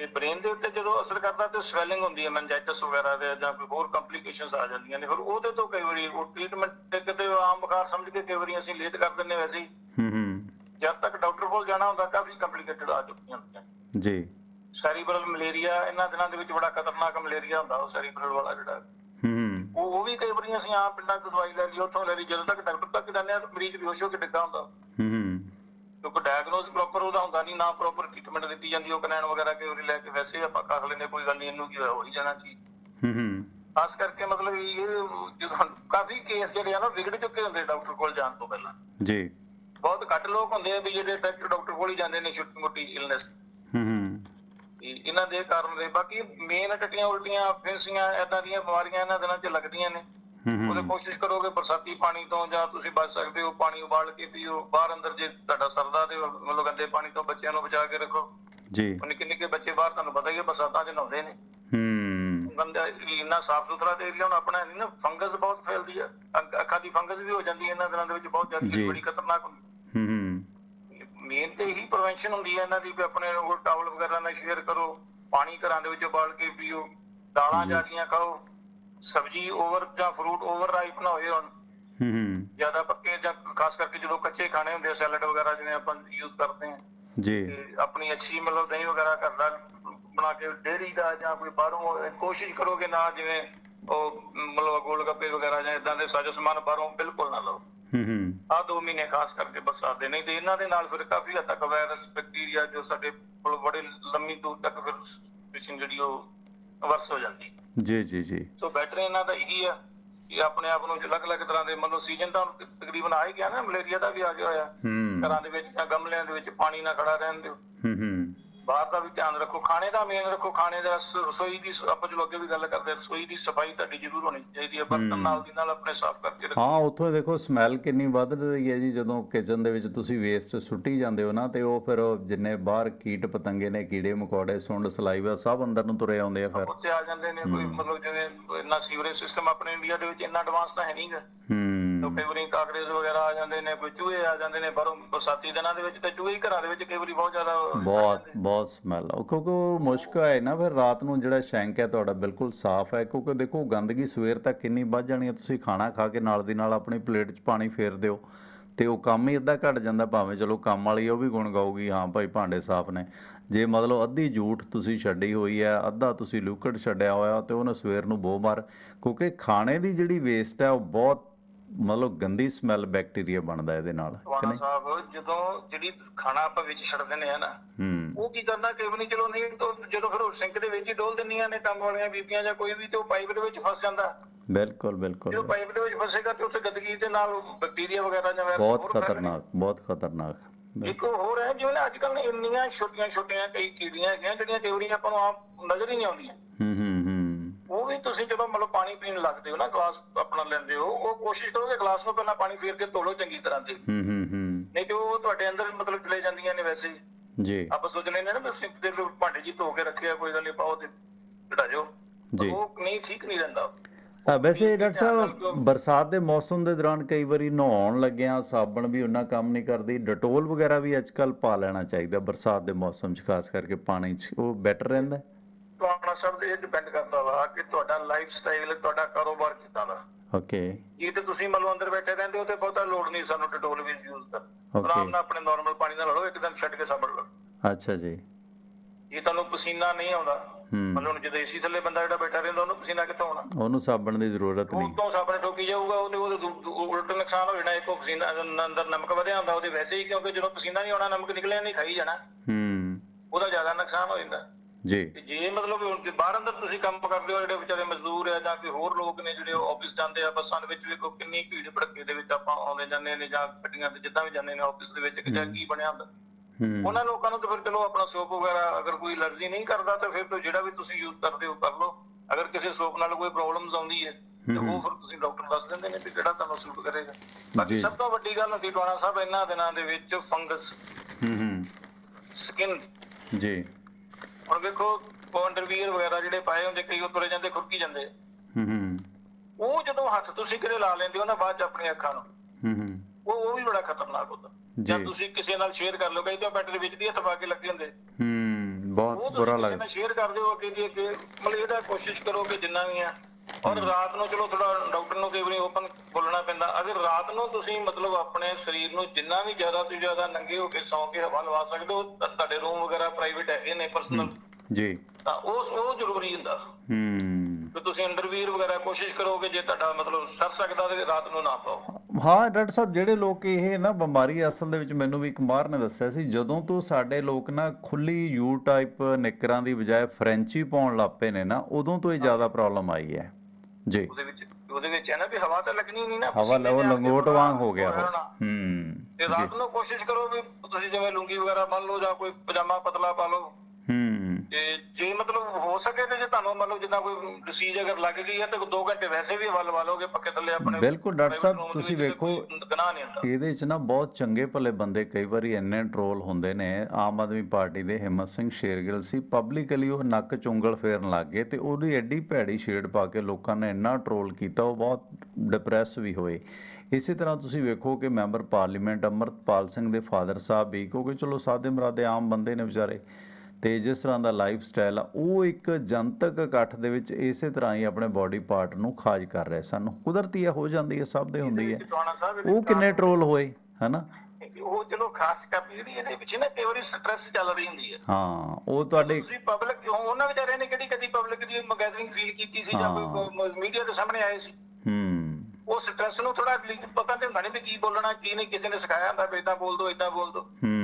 ਇਹ ਬ੍ਰੇਨ ਦੇ ਉੱਤੇ ਜਦੋਂ ਅਸਰ ਕਰਦਾ ਤੇ ਸਵੈਲਿੰਗ ਹੁੰਦੀ ਹੈ ਮੈਂਜਾਈਟਸ ਵਗੈਰਾ ਦੇ ਜਾਂ ਕੋਈ ਹੋਰ ਕੰਪਲਿਕੇਸ਼ਨਸ ਆ ਜਾਂਦੀਆਂ ਨੇ। ਫਿਰ ਉਹਦੇ ਤੋਂ ਕਈ ਵਾਰੀ ਉਹ ਟ੍ਰੀਟਮੈਂਟ ਕਿਤੇ ਆਮ ਬੁਖਾਰ ਸਮਝ ਕੇ ਕਈ ਵਾਰੀ ਅਸੀਂ ਲੇਟ ਕਰ ਦਿੰਦੇ ਵੈਸੇ ਹੀ। ਹੂੰ ਹੂੰ। ਜਦ ਤੱਕ ਡਾਕਟਰ ਕੋਲ ਜਾਣਾ ਹੁੰਦਾ ਕਾਫੀ ਕੰਪਲਿਕੇਟਡ ਆ ਚੁੱਕੀਆਂ ਹੁੰਦੀਆਂ ਜੀ। ਸੈਰੀਬਰਲ ਮਲੇਰੀਆ ਇਹਨਾਂ ਦਿਨਾਂ ਦੇ ਵਿੱਚ ਬੜਾ ਖਤਰਨਾਕ ਮਲੇਰੀਆ ਹੁੰਦਾ ਉਹ ਸੈਰੀਬਰਲ ਵਾਲਾ ਜਿਹੜਾ। ਹੂੰ ਉਹ ਉਹ ਵੀ ਕਈ ਵਾਰੀ ਅਸੀਂ ਆਮ ਪਿੰਡਾਂ ਤੋਂ ਦਵਾਈ ਲੈ ਲਈ ਉੱਥੋਂ ਲੈ ਲਈ ਜਦੋਂ ਤੱਕ ਡਾਕਟਰ ਤੱਕ ਜਾਂਦੇ ਆ ਤਾਂ ਮਰੀਜ਼ ਬੇਹੋਸ਼ ਹੋ ਕੇ ਡਿੱਗਾ ਹੁੰਦਾ। ਹੂੰ ਹੂੰ। ਕਿਉਂਕਿ ਡਾਇਗਨੋਸ ਪ੍ਰੋਪਰ ਉਹਦਾ ਹੁੰਦਾ ਨਹੀਂ ਨਾ ਪ੍ਰੋਪਰ ਟ੍ਰੀਟਮੈਂਟ ਦਿੱਤੀ ਜਾਂਦੀ ਉਹ ਕਨੈਣ ਵਗੈਰਾ ਕਈ ਵਾਰੀ ਲੈ ਕੇ ਵੈਸੇ ਆਪਾਂ ਕੱਖ ਲੈਂਦੇ ਕੋਈ ਗੱਲ ਨਹੀਂ ਇਹਨੂੰ ਕੀ ਹੋਇਆ ਹੋ ਹੀ ਜਾਣਾ ਚੀ ਹੂੰ ਹੂੰ। ਖਾਸ ਕਰਕੇ ਮਤਲਬ ਇਹ ਜਦੋਂ ਕਾਫੀ ਕੇਸ ਜਿਹੜੇ ਆ ਨਾ ਵਿਗੜ ਚੁੱਕੇ ਹੁੰਦੇ ਡਾਕਟਰ ਕੋਲ ਜਾਣ ਤੋਂ ਪਹਿਲਾਂ। ਜੀ। ਬਹੁਤ ਘੱਟ ਲੋਕ ਹੁੰਦੇ ਆ ਵੀ ਜਿਹੜੇ ਡਾਕਟਰ ਡਾਕਟਰ ਕੋਲ ਹੀ ਜਾਂਦੇ ਨੇ ਛੋਟੀ ਮੋਟੀ ਇਲਨੈਸ ਹੂੰ ਹੂੰ। ਇਹਨਾਂ ਦੇ ਕਾਰਨ ਦੇ ਬਾਕੀ ਮੇਨ ਟੱਟੀਆਂ ਉਲਟੀਆਂ ਫਿੰਸੀਆਂ ਐਦਾਂ ਦੀਆਂ ਬਿਮਾਰੀਆਂ ਇਹਨਾਂ ਦਿਨਾਂ 'ਚ ਲੱਗਦੀਆਂ ਨੇ। ਉਹਦੇ ਕੋਸ਼ਿਸ਼ ਕਰੋਗੇ ਬਰਸਾਤੀ ਪਾਣੀ ਤੋਂ ਜਾਂ ਤੁਸੀਂ ਬਚ ਸਕਦੇ ਹੋ ਪਾਣੀ ਉਬਾਲ ਕੇ ਪੀਓ ਬਾਹਰ ਅੰਦਰ ਜੇ ਤੁਹਾਡਾ ਸਰਦਾ ਤੇ ਮਤਲਬ ਗੰਦੇ ਪਾਣੀ ਤੋਂ ਬੱਚਿਆਂ ਨੂੰ ਬਚਾ ਕੇ ਰੱਖੋ। ਜੀ। ਨਿੱਕੇ ਨਿੱਕੇ ਬੱਚੇ ਬਾਹਰ ਤੁਹਾਨੂੰ ਪਤਾ ਹੀ ਹੈ ਬਰਸਾਤਾਂ 'ਚ ਨਹਾਉਂਦੇ ਨੇ। ਹੂੰ। ਗੰਦਾ ਇੰਨਾ ਸਾਫ਼ ਸੁਥਰਾ ਤੇ ਏਰੀਆ ਹੁਣ ਆਪਣਾ ਨਹੀਂ ਨਾ ਫੰਗਸ ਬਹੁਤ ਫੈਲਦੀ ਹੈ ਅੱਖ- ਦੀ ਫੰਗਸ ਵੀ ਹੋ ਜਾਂਦੀ ਹੈ ਇਹਨਾਂ ਦਿਨਾਂ ਦੇ ਵਿੱਚ ਬਹੁਤ। ਜ਼ਿਆਦਾ ਬੜੀ ਖਤਰਨਾਕ ਹੁੰਦੀ ਹੂੰ ਮੇਨ ਤੇ ਇਹੀ ਪ੍ਰੀਵੈਂਸ਼ਨ ਹੁੰਦੀ ਹੈ ਇਹਨਾਂ ਦੀ ਵੀ ਆਪਣੇ ਉਹ ਟਾਵਲ ਵਗੈਰਾ ਨਾਲ ਸ਼ੇਅਰ ਕਰੋ ਪਾਣੀ ਘਰਾਂ ਦੇ ਵਿੱਚ ਉਬਾਲ ਕੇ ਪੀਓ ਦਾਲਾਂ ਜ਼ਿਆਦੀਆਂ ਖਾਓ। ਸਬਜ਼ੀ ਓਵਰ ਜਾਂ ਫਰੂਟ ਓਵਰ ਰਾਈਪ ਨਾ ਹੋਏ ਹੁਣ। ਹੂੰ ਹੂੰ। ਜ਼ਿਆਦਾ ਪੱਕੇ ਜਾਂ ਖਾਸ ਕਰਕੇ ਜਦੋਂ ਕੱਚੇ ਖਾਣੇ ਹੁੰਦੇ ਆ ਸੈਲਡ ਵਗੈਰਾ ਜਿਵੇਂ ਆਪਾਂ ਯੂਜ਼ ਕਰਦੇ ਹਾਂ ਜੀ। ਆਪਣੀ ਅੱਛੀ ਮਤਲਬ ਦਹੀਂ ਵਗੈਰਾ ਘਰ ਦਾ ਬਣਾ ਕੇ ਡੇਰੀ ਦਾ ਜਾਂ ਕੋਈ ਬਾਹਰੋਂ ਕੋਸ਼ਿਸ਼ ਕਰੋਗੇ ਨਾ ਜਿਵੇਂ ਉਹ ਮਤਲਬ ਗੋਲ ਗੱਪੇ ਵਗੈਰਾ ਜਾਂ ਇਦਾਂ ਦੇ ਸਾਜੋ ਸਮਾਨ ਬਾਹਰੋਂ ਬਿਲਕੁਲ ਨਾ ਲਓ। ਹੂੰ ਹੂੰ। ਆ ਦੋ ਮਹੀਨੇ ਖਾਸ ਕਰਕੇ ਬਰਸਾਤ ਦੇ ਨਹੀਂ ਤੇ ਇਹਨਾਂ ਦੇ ਨਾਲ ਫਿਰ ਕਾਫੀ ਹੱਦ ਤੱਕ ਵਾਇਰਸ ਬੈਕਟੀਰੀਆ ਜੋ ਸਾਡੇ ਕੋਲ ਬੜੇ ਲੰਮੀ ਦੂਰ ਤੱਕ ਫਿਰ ਜਿਹੜੀ ਉਹ ਵਰਸ ਹੋ ਜਾਂਦੀ। ਜੀ ਜੀ ਜੀ। ਸੋ ਬੈਟਰ ਇਹਨਾਂ ਦਾ ਇਹੀ ਆ ਕਿ ਆਪਣੇ ਆਪ ਨੂੰ ਅਲੱਗ-ਅਲੱਗ ਤਰ੍ਹਾਂ ਦੇ ਮਤਲਬ ਸੀਜ਼ਨ ਤਾਂ ਤਕਰੀਬਨ ਆ ਹੀ ਗਿਆ ਨਾ ਮਲੇਰੀਆ ਦਾ ਵੀ ਆ ਗਿਆ ਹੋਇਆ। ਹੂੰ। ਘਰਾਂ ਦੇ ਵਿੱਚ ਜਾਂ ਗਮਲਿਆਂ ਦੇ ਵਿੱਚ ਪਾਣੀ ਨਾ ਖੜਾ ਰਹਿਣ ਦਿਓ। ਹੂੰ ਹੂੰ। ਬਾਹਰ ਦਾ ਵੀ ਧਿਆਨ ਰੱਖੋ ਖਾਣੇ ਦਾ ਮੇਨ ਰੱਖੋ ਖਾਣੇ ਦਾ ਰਸੋਈ ਦੀ ਆਪਾਂ ਜਦੋਂ ਅੱਗੇ ਵੀ ਗੱਲ ਕਰਦੇ ਰਸੋਈ ਦੀ ਸਫ਼ਾਈ ਤੁਹਾਡੀ ਜ਼ਰੂਰ ਹੋਣੀ ਚਾਹੀਦੀ ਹੈ ਬਰਤਨ ਨਾਲ ਦੀ ਨਾਲ ਆਪਣੇ ਸਾਫ਼ ਕਰਕੇ ਰੱਖੋ। ਹਾਂ ਉੱਥੋਂ ਦੇਖੋ ਸਮੈਲ ਕਿੰਨੀ ਵੱਧ ਰਹੀ ਹੈ ਜੀ ਜਦੋਂ ਕਿਚਨ ਦੇ ਵਿੱਚ ਤੁਸੀਂ ਵੇਸਟ ਸੁੱਟੀ ਜਾਂਦੇ ਹੋ ਨਾ ਤੇ ਉਹ ਫਿਰ ਜਿੰਨੇ ਬਾਹਰ ਕੀਟ ਪਤੰਗੇ ਨੇ ਕੀੜੇ ਮਕੌੜੇ ਸੁੰਡ ਸਲਾਈਵਾ ਸਭ ਅੰਦਰ ਨੂੰ ਤੁਰੇ ਆਉਂਦੇ ਆ ਫਿਰ। ਉੱਥੇ ਆ ਜਾਂਦੇ ਨੇ ਕੋਈ ਮਤਲਬ ਜਿਵੇਂ ਇੰਨਾ ਸੀਵਰੇਜ ਸਿਸਟਮ ਆਪਣੇ ਇੰਡੀਆ ਦੇ ਵਿੱਚ ਇੰਨਾ ਐਡਵਾਂਸ ਤਾਂ ਹੈ ਨਹੀਂਗਾ ਹੂੰ। ਹੂੰ ਕਈ ਵਾਰੀ ਕਾਕਰੇਜ ਵਗੈਰਾ ਆ ਜਾਂਦੇ ਨੇ ਕੋਈ ਚੂਹੇ ਆ ਜਾਂਦੇ ਨੇ ਬਾਹਰੋਂ ਬਰਸਾਤੀ ਦਿਨਾਂ ਦੇ ਵਿੱਚ ਤੇ ਚੂਹੇ ਹੀ ਘਰਾਂ ਦੇ ਵਿੱਚ ਕਈ ਵਾਰੀ ਬਹੁਤ ਜ਼ਿਆਦਾ ਬਹੁਤ। ਬਹੁਤ ਸਮੈਲ ਕਿਉਂਕਿ ਉਹ ਮੁਸ਼ਕ ਹੈ ਨਾ ਫਿਰ ਰਾਤ ਨੂੰ ਜਿਹੜਾ ਸ਼ੈਂਕ ਹੈ ਤੁਹਾਡਾ ਬਿਲਕੁਲ ਸਾਫ਼ ਹੈ ਕਿਉਂਕਿ ਦੇਖੋ ਗੰਦਗੀ ਸਵੇਰ ਤੱਕ ਕਿੰਨੀ ਵੱਧ ਜਾਣੀ ਹੈ ਤੁਸੀਂ ਖਾਣਾ ਖਾ ਕੇ ਨਾਲ ਦੀ ਨਾਲ ਆਪਣੀ ਪਲੇਟ 'ਚ ਪਾਣੀ ਫੇਰ ਦਿਓ ਤੇ ਉਹ ਕੰਮ ਹੀ ਅੱਧਾ ਘਟ ਜਾਂਦਾ ਭਾਵੇਂ ਚਲੋ ਕੰਮ ਵਾਲੀ ਉਹ ਵੀ ਗੁਣ ਗਾਊਗੀ ਹਾਂ ਭਾਈ ਭਾਂਡੇ ਸਾਫ਼ ਨੇ ਜੇ ਮਤਲਬ ਅੱਧੀ ਜੂਠ ਤੁਸੀਂ ਛੱਡੀ ਹੋਈ ਹੈ ਅੱਧਾ ਤੁਸੀਂ ਲਿਕੁਇਡ ਛੱਡਿਆ ਹੋਇਆ ਤੇ ਉਹਨੂੰ ਸਵੇਰ ਨੂੰ ਬੋ ਮਾਰ ਕਿਉਂਕਿ ਖਾਣੇ ਦੀ ਜਿਹੜੀ ਵੇਸਟ ਹੈ ਉਹ ਬਹੁਤ ਮਤਲਬ ਗੰਦੀ ਸਮੈਲ ਬੈਕਟੀਰੀਆ ਬਣਦਾ ਇਹਦੇ ਨਾਲ ਕਿ ਨਹੀਂ? ਸਾਹਿਬ ਜਦੋਂ ਜਿਹੜੀ ਖਾਣਾ ਆਪਾਂ ਵਿੱਚ ਛੱਡ ਦਿੰਦੇ ਆ ਨਾ ਉਹ ਕੀ ਕਰਦਾ ਕਈ ਵਾਰੀ ਚਲੋ ਨਹੀਂ ਤਾਂ ਜਦੋਂ ਫਿਰ ਉਹ ਸਿੰਕ ਦੇ ਵਿੱਚ ਹੀ ਡੋਲ ਦਿੰਦੀਆਂ ਨੇ ਕੰਮ ਵਾਲੀਆਂ ਬੀਬੀਆਂ ਜਾਂ ਕੋਈ ਵੀ ਤੇ ਉਹ ਪਾਈਪ ਦੇ ਵਿੱਚ ਫਸ ਜਾਂਦਾ। ਬਿਲਕੁਲ ਬਿਲਕੁਲ। ਜਦੋਂ ਪਾਈਪ ਦੇ ਵਿੱਚ ਫਸੇਗਾ ਤੇ ਉੱਥੇ ਗੰਦਗੀ ਦੇ ਨਾਲ ਬੈਕਟੀਰੀਆ ਵਗੈਰਾ ਜਾਂ ਵਾਇਰਸ ਬਹੁਤ। ਖਤਰਨਾਕ ਬਹੁਤ ਖਤਰਨਾਕ। ਇੱਕ ਹੋਰ ਹੈ ਜਿਵੇਂ ਅੱਜ ਕੱਲ੍ਹ ਇੰਨੀਆਂ ਛੋਟੀਆਂ ਛੋਟੀਆਂ ਕਈ ਕੀੜੀਆਂ ਹੈਗੀਆਂ ਜਿਹੜੀਆਂ ਕਈ ਵਾਰੀ ਆਪਾਂ ਨੂੰ ਆਪ ਨਜ਼ਰ ਹੀ ਨਹੀਂ ਆਉਂਦੀਆਂ। ਹੂੰ ਹੂੰ। ਉਹ ਵੀ ਤੁਸੀਂ ਜਦੋਂ ਮਤਲਬ ਪਾਣੀ ਪੀਣ ਲੱਗਦੇ ਹੋ ਨਾ ਗਲਾਸ ਆਪਣਾ ਲੈਂਦੇ ਹੋ ਉਹ ਕੋਸ਼ਿਸ਼ ਕਰੋ ਕਿ ਗਲਾਸ ਨੂੰ ਪਹਿਲਾਂ ਪਾਣੀ ਫੇਰ ਕੇ ਧੋ ਲਓ ਚੰਗੀ ਤਰ੍ਹਾਂ ਤੇ। ਹੂੰ ਹੂੰ ਹੂੰ। ਨਹੀਂ ਤੇ ਉਹ ਤੁਹਾਡੇ ਅੰਦਰ ਮਤਲਬ ਚਲੇ ਜਾਂਦੀਆਂ ਨੇ ਵੈਸੇ। ਜੀ। ਆਪਾਂ ਸੋਚਦੇ ਨੇ ਨਾ ਵੀ ਸਿੰਕ ਦੇ ਭਾਂਡੇ ਜੀ ਧੋ ਕੇ ਰੱਖਿਆ ਕੋਈ ਗੱਲ ਨਹੀਂ ਪਾਓ ਤੇ ਚੜਾ ਜਾਓ ਜੀ। ਉਹ ਨਹੀਂ ਠੀਕ ਨਹੀਂ ਰਹਿੰਦਾ। ਆ ਵੈਸੇ ਡਾਕਟਰ ਸਾਹਿਬ ਬਰਸਾਤ ਦੇ ਮੌਸਮ ਦੇ ਦੌਰਾਨ ਕਈ ਵਾਰੀ ਨਹਾਉਣ ਲੱਗਿਆਂ ਸਾਬਣ ਵੀ ਉਹਨਾਂ ਕੰਮ ਨਹੀਂ ਕਰਦੀ। ਡਟੋਲ ਵਗੈਰਾ ਵੀ ਅੱਜਕੱਲ ਪਾ ਲੈਣਾ ਚਾਹੀਦਾ ਬਰਸਾਤ ਦੇ ਮੌਸਮ 'ਚ ਖਾਸ ਕਰਕੇ ਪਾਣੀ 'ਚ। ਉਹ ਬੈਟਰ ਰਹਿੰਦਾ? ਤੁਹਾਡਾ ਸਭ ਇਹ ਡਿਪੈਂਡ ਕਰਦਾ ਵਾ ਕਿ ਤੁਹਾਡਾ ਲਾਈਫ ਸਟਾਈਲ ਤੁਹਾਡਾ ਕਾਰੋਬਾਰ ਕਿੱਦਾਂ ਦਾ। ਓਕੇ ਜੇ ਤੇ ਤੁਸੀਂ ਮਤਲਬ ਅੰਦਰ ਬੈਠੇ ਰਹਿੰਦੇ ਹੋ ਤੇ ਬਹੁਤਾ ਲੋੜ ਨਹੀਂ ਸਾਨੂੰ ਡਟੋਲ ਵੀ ਯੂਜ਼ ਕਰ. ਆਰਾਮ ਨਾਲ ਆਪਣੇ ਨਾਰਮਲ ਪਾਣੀ ਨਾਲ ਲੜੋ ਇੱਕਦਮ ਛੱਡ ਕੇ ਸਾਬਣ ਲਓ ਅੱਛਾ ਜੀ। ਜੇ ਤੁਹਾਨੂੰ ਪਸੀਨਾ ਨਹੀਂ ਆਉਂਦਾ ਮਤਲਬ ਜਦੋਂ ਏਸੀ ਥੱਲੇ ਬੰਦਾ ਜਿਹੜਾ ਬੈਠਾ ਰਹਿੰਦਾ ਉਹਨੂੰ ਪਸੀਨਾ ਕਿੱਥੋਂ ਆਉਣਾ? ਉਹਨੂੰ ਸਾਬਣ ਦੀ ਜ਼ਰੂਰਤ ਉਹ ਨਹੀਂ ਤੋਂ ਸਾਬਣ ਠੋਕੀ ਜਾਊਗਾ ਉਹਦੇ ਦੂ- ਉਲਟ ਨੁਕਸਾਨ ਹੋ ਜਾਣਾ ਇੱਕ ਉਹ ਪਸੀਨਾ ਅੰਦਰ ਨਮਕ ਵਧਿਆ ਹੁੰਦਾ ਉਹਦੇ ਵੈਸੇ ਹੀ ਕਿਉਂਕਿ ਜਦੋਂ ਪਸੀਨਾ ਨਹੀਂ ਆਉਣਾ ਨਮਕ ਨਿਕਲਿਆ ਨਹੀਂ ਖਾਈ ਜਾਣਾ। ਹੂੰ। ਉਹਦਾ ਜ਼ਿਆਦਾ ਨੁਕਸਾਨ ਹੋ ਜਾਂਦਾ। ਜੀ। ਤੇ ਜੇ ਮਤਲਬ ਹੁਣ ਜੇ ਬਾਹਰ ਅੰਦਰ ਤੁਸੀਂ ਕੰਮ ਕਰਦੇ ਹੋ ਜਿਹੜੇ ਵਿਚਾਰੇ ਮਜ਼ਦੂਰ ਆ ਜਾਂ ਕੋਈ ਹੋਰ ਲੋਕ ਨੇ ਜਿਹੜੇ ਆਫਿਸ ਜਾਂਦੇ ਆ ਬੱਸਾਂ ਦੇ ਵਿੱਚ ਵੀ ਕੋਈ ਕਿੰਨੀ ਭੀੜ ਭੜੱਕੇ ਦੇ ਵਿੱਚ ਆਪਾਂ ਆਉਂਦੇ ਜਾਂਦੇ ਨੇ ਜਾਂ ਗੱਡੀਆਂ ਤੇ ਜਿੱਦਾਂ ਵੀ ਜਾਂਦੇ ਨੇ ਆਫਿਸ ਦੇ ਵਿੱਚ ਕਿ ਜਾਂ ਕੀ ਬਣਿਆ ਹੁੰਦਾ। ਹੂੰ। ਉਹਨਾਂ ਲੋਕਾਂ ਨੂੰ ਤਾਂ ਫਿਰ ਚਲੋ ਆਪਣਾ ਸੋਪ ਵਗੈਰਾ ਅਗਰ ਕੋਈ ਅਲਰਜੀ ਨਹੀਂ ਕਰਦਾ ਤਾਂ ਫਿਰ ਤੋਂ ਜਿਹੜਾ ਵੀ ਤੁਸੀਂ ਯੂਜ਼ ਕਰਦੇ ਹੋ ਕਰ ਲਓ। ਅਗਰ ਕਿਸੇ ਸੋਪ ਨਾਲ ਕੋਈ ਪ੍ਰੋਬਲਮਸ ਆਉਂਦੀ ਹੈ ਤੇ ਉਹ ਫਿਰ ਤੁਸੀਂ ਡਾਕਟਰ ਦੱਸ ਦਿੰਦੇ ਨੇ ਕਿ ਕਿਹੜਾ ਤੁਹਾਨੂੰ ਸੂਟ ਕਰੇਗਾ। ਬਾਕੀ। ਸਭ ਤੋਂ ਵੱਡੀ ਗੱਲ ਹੁੰਦੀ ਟਵਾਣਾ ਸਾਹਿਬ ਇਹਨਾਂ ਦਿਨਾਂ ਦੇ ਵਿੱਚ ਫੰਗਸ ਹੂੰ ਹੂੰ। ਸਕਿਨ ਜੀ। ਹੁਣ ਵੇਖੋ ਅੰਡਰਵੀਅਰ ਵਗੈਰਾ ਜਿਹੜੇ ਪਾਏ ਹੁੰਦੇ ਕਈ ਉਹ ਤੁਰੇ ਜਾਂਦੇ ਖੁਰਕੀ ਜਾਂਦੇ। ਹੂੰ ਹੂੰ। ਉਹ ਜਦੋਂ ਹੱਥ ਤੁਸੀਂ ਕਿਤੇ ਲਾ ਲੈਂਦੇ ਹੋ ਨਾ ਬਾਅਦ ਚ ਆਪਣੀਆਂ ਅੱਖਾਂ ਨੂੰ। ਹੂੰ ਹੂੰ। ਉਹ ਉਹ ਵੀ ਬੜਾ ਖਤਰਨਾਕ ਹੁੰਦਾ। ਜਾਂ। ਜੀ। ਤੁਸੀਂ ਕਿਸੇ ਨਾਲ ਸ਼ੇਅਰ ਕਰ ਕਈ ਤਾਂ ਬੈੱਡ ਦੇ ਵਿੱਚ ਦੀ ਹੱਥ ਪਾ ਕੇ ਲੱਗੇ ਹੁੰਦੇ। ਹੂੰ ਬਹੁਤ ਤੁਸੀਂ ਬੁਰਾ ਕਿਸੇ ਲੱਗਦਾ। ਨਾਲ ਸ਼ੇਅਰ ਕਰਦੇ ਹੋ ਅੱਗੇ ਦੀ ਅੱਗੇ ਮਤਲਬ ਇਹਦਾ ਕੋਸ਼ਿਸ਼ ਕਰੋ ਕਿ ਜਿੰਨਾ ਵੀ ਆ ਔਰ ਰਾਤ ਨੂੰ ਚਲੋ ਥੋੜਾ ਡਾਕਟਰ ਨੂੰ ਕਈ ਵਾਰੀ ਓਪਨ ਬੋਲਣਾ ਪੈਂਦਾ। ਅਗਰ ਰਾਤ ਨੂੰ ਤੁਸੀਂ ਮਤਲਬ ਆਪਣੇ ਸਰੀਰ ਨੂੰ ਜਿੰਨਾ ਵੀ ਜ਼ਿਆਦਾ ਤੋਂ ਜ਼ਿਆਦਾ ਨੰਗੇ ਹੋ ਕੇ ਸੌਂ ਕੇ ਹਵਾ ਲਵਾ ਸਕਦੇ ਹੋ ਤਾਂ ਤੁਹਾਡੇ ਰੂਮ ਵਗੈਰਾ ਪ੍ਰਾਈਵੇਟ ਹੈਗੇ ਨੇ ਪਰਸਨਲ ਜੀ। ਤਾਂ ਉਹ ਉਹ ਜ਼ਰੂਰੀ ਹੁੰਦਾ। ਹੂੰ। ਕਿ ਤੁਸੀਂ ਅੰਡਰਵੀਅਰ ਵਗੈਰਾ ਕੋਸ਼ਿਸ਼ ਕਰੋਗੇ ਜੇ ਤੁਹਾਡਾ ਮਤਲਬ ਸਰ ਸਕਦਾ ਤੇ ਰਾਤ ਨੂੰ ਨਾ ਪਾਓ। ਹਾਂ ਡਾਕਟਰ ਸਾਹਿਬ ਜਿਹੜੇ ਲੋਕ ਇਹ ਨਾ ਬਿਮਾਰੀ ਅਸਲ ਦੇ ਵਿੱਚ ਮੈਨੂੰ ਵੀ ਇੱਕ ਮਾਹਰ ਨੇ ਦੱਸਿਆ ਸੀ ਜਦੋਂ ਤੋਂ ਸਾਡੇ ਲੋਕ ਨਾ ਖੁੱਲੀ ਯੂ ਟਾਈਪ ਨਿੱਕਰਾਂ ਦੀ ਬਜਾਏ ਫ੍ਰੈਂਚੀ ਪਾਉਣ ਲੱਗ ਪਏ ਨੇ ਨਾ ਉਦੋਂ ਤੋਂ ਇਹ ਜ਼ਿਆਦਾ ਪ੍ਰੋਬਲਮ ਆਈ ਹੈ। ਜੀ। ਉਹਦੇ ਵਿੱਚ ਉਹਦੇ ਵਿੱਚ ਹੈ ਨਾ ਵੀ ਹਵਾ ਤਾਂ ਲੱਗਣੀ ਨਹੀਂ ਨਾ ਹਵਾ ਲਓ ਲੰਗੋਟ ਵਾਂਗ ਹੋ ਗਿਆ। ਉਹ। ਹੂੰ ਤੇ ਰਾਤ ਨੂੰ ਕੋਸ਼ਿਸ਼ ਕਰੋ ਵੀ ਤੁਸੀਂ ਜਿਵੇਂ ਲੁੰਗੀ ਵਗੈਰਾ ਬੰਨ ਲਓ ਜਾਂ ਕੋਈ ਪਜਾਮਾ ਪਤਲਾ ਪਾ ਲਓ। ਹੂੰ। ਤੇ ਜੇ ਮਤਲਬ ਹੋ ਸਕੇ ਤੇ ਜੇ ਤੁਹਾਨੂੰ ਮਤਲਬ ਜਿੱਦਾਂ ਕੋਈ ਡਿਸੀਜ ਅਗਰ ਲੱਗ ਗਈ ਹੈ ਤੇ 2 ਘੰਟੇ ਵੈਸੇ ਵੀ ਹਵਾ ਲਵਾ ਲੋਗੇ ਪੱਕੇ ਥੱਲੇ ਆਪਣੇ ਬਿਲਕੁਲ ਡਾਕਟਰ ਸਾਹਿਬ ਤੁਸੀਂ ਵਿੱਚ ਵੇਖੋ ਇਹਦੇ 'ਚ ਨਾ ਬਹੁਤ ਚੰਗੇ ਭਲੇ ਬੰਦੇ ਕਈ ਵਾਰੀ ਇੰਨੇ ਟਰੋਲ ਹੁੰਦੇ ਨੇ ਆਮ ਆਦਮੀ ਪਾਰਟੀ ਦੇ ਹਿੰਮਤ ਸਿੰਘ ਸ਼ੇਰਗਿੱਲ ਸੀ ਪਬਲਿਕਲੀ ਉਹ ਨੱਕ ਚੁੰਗਲ ਫੇਰਨ ਲੱਗ ਗਏ ਤੇ ਉਹਦੀ ਐਡੀ ਭੈੜੀ ਸ਼ੇਡ ਪਾ ਕੇ ਲੋਕਾਂ ਨੇ ਇੰਨਾ ਟਰੋਲ ਕੀਤਾ ਉਹ ਬਹੁਤ ਡਿਪਰੈਸ ਵੀ ਹੋਏ। ਇਸੇ ਤਰ੍ਹਾਂ ਤੁਸੀਂ ਵੇਖੋ ਕਿ ਮੈਂਬਰ ਪਾਰਲੀਮੈਂਟ ਅਮਰਤਪਾਲ ਸਿੰਘ ਦੇ ਫਾਦਰ ਸਾਹਿਬ ਵੀ ਕਿਉਂਕਿ ਚਲੋ ਸਾਦੇ ਮਰਾਦੇ ਆਮ ਬੰਦੇ ਨੇ ਵਿਚਾਰੇ। ਤੇ ਜਿਸ ਤਰ੍ਹਾਂ ਦਾ ਲਾਈਫ ਸਟਾਈਲ ਆ ਉਹ ਇੱਕ ਜਨਤਕ ਇਕੱਠ ਦੇ ਵਿੱਚ ਇਸੇ ਤਰ੍ਹਾਂ ਹੀ ਆਪਣੇ ਬਾਡੀ ਪਾਰਟ ਨੂੰ ਖਾਜ ਕਰ ਰਹੇ ਸਨ। ਕੁਦਰਤੀ ਆ ਹੋ ਜਾਂਦੀ ਹੈ ਸਭ ਦੇ ਹੁੰਦੀ ਹੈ। ਉਹ ਕਿੰਨੇ ਟਰੋਲ ਹੋਏ ਹਨਾ? ਵਿੱਚ ਉਹ ਚਲੋ ਖਾਸ ਕਰ ਜਿਹੜੀ ਇਹਦੇ ਪਿੱਛੇ ਨਾ ਕਈ ਵਾਰੀ ਸਟ੍ਰੈਸ ਚੱਲ ਰਹੀ ਹੁੰਦੀ ਹੈ। ਹਾਂ ਉਹ ਤੁਹਾਡੇ ਤੁਸੀਂ ਪਬਲਿਕ ਉਹਨਾਂ ਵਿਚਾਰਿਆਂ ਨੇ ਕਿਹੜੀ ਕਦੀ ਪਬਲਿਕ ਦੀ ਗੈਦਰਿੰਗ ਫੀਲ ਕੀਤੀ ਸੀ ਜਾਂ ਕੋਈ ਮੀਡੀਆ ਦੇ ਸਾਹਮਣੇ ਆਏ ਸੀ? ਹੂੰ। ਉਹ ਸਟ੍ਰੈਸ ਨੂੰ ਥੋੜਾ ਪਤਾ ਤੇ ਹੁੰਦਾ ਨਹੀਂ ਵੀ ਕੀ ਬੋਲਣਾ ਕੀ ਨਹੀਂ ਕਿਸੇ ਨੇ ਸਿਖਾਇਆ ਹੁੰਦਾ ਇਦਾਂ ਬੋਲ ਦੋ ਇਦਾਂ ਬੋਲ ਦੋ। ਹੂੰ।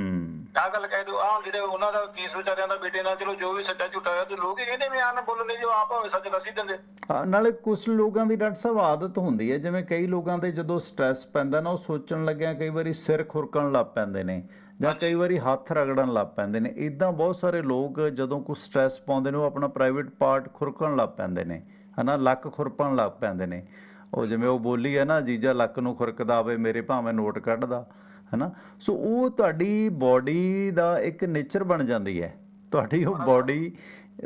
ਆਹ ਗੱਲ ਕਹਿ ਦਿਓ ਆਹ ਜਿਹੜੇ ਉਹਨਾਂ ਦਾ ਕੇਸ ਵਿਚਾਰਿਆਂ ਦਾ ਬੇਟੇ ਨਾਲ ਚਲੋ ਜੋ ਵੀ ਸੱਚਾ ਝੂਠਾ ਹੋਇਆ ਤੇ ਲੋਕ ਹੀ ਕਹਿੰਦੇ ਵੀ ਆਹ ਨਾ ਬੋਲਣੇ ਜੋ ਆਪ ਭਾਵੇਂ ਸੱਚ ਦੱਸ ਦਿੰਦੇ। ਹਾਂ, ਨਾਲੇ ਕੁਝ ਲੋਕਾਂ ਦੀ ਡਾਕਟਰ ਸਾਹਿਬ ਆਦਤ ਹੁੰਦੀ ਹੈ ਜਿਵੇਂ ਕਈ ਲੋਕਾਂ ਤੇ ਜਦੋਂ ਸਟ੍ਰੈਸ ਪੈਂਦਾ ਨਾ ਉਹ ਸੋਚਣ ਲੱਗਿਆ ਕਈ ਵਾਰੀ ਸਿਰ ਖੁਰਕਣ ਲੱਗ ਪੈਂਦੇ ਨੇ ਜਾਂ ਕਈ ਵਾਰੀ ਹੱਥ ਰਗੜਨ ਲੱਗ ਪੈਂਦੇ ਨੇ। ਇਦਾਂ ਬਹੁਤ ਸਾਰੇ ਲੋਕ ਜਦੋਂ ਕੋਈ ਸਟ੍ਰੈਸ ਪਾਉਂਦੇ ਨੇ ਉਹ ਆਪਣਾ ਪ੍ਰਾਈਵੇਟ ਪਾਰਟ ਖੁਰਕਣ ਲੱਗ ਪੈਂਦੇ ਨੇ ਹਨਾ ਲੱਕ ਖੁਰਪਣ ਲੱਗ ਪੈਂਦੇ ਨੇ। ਉਹ ਜਿਵੇਂ ਉਹ ਬੋਲੀ ਹੈ ਨਾ ਜੀਜਾ ਲੱਕ ਨੂੰ ਖੁਰਕਦਾ ਆਵੇ ਮੇਰੇ ਭਾਵੇਂ ਨੋਟ ਕੱਢਦਾ। ਹਨਾ? ਸੋ ਉਹ ਤੁਹਾਡੀ ਬਾਡੀ ਦਾ ਇੱਕ ਨੇਚਰ ਬਣ ਜਾਂਦੀ ਹੈ। ਤੁਹਾਡੀ ਉਹ ਬਾਡੀ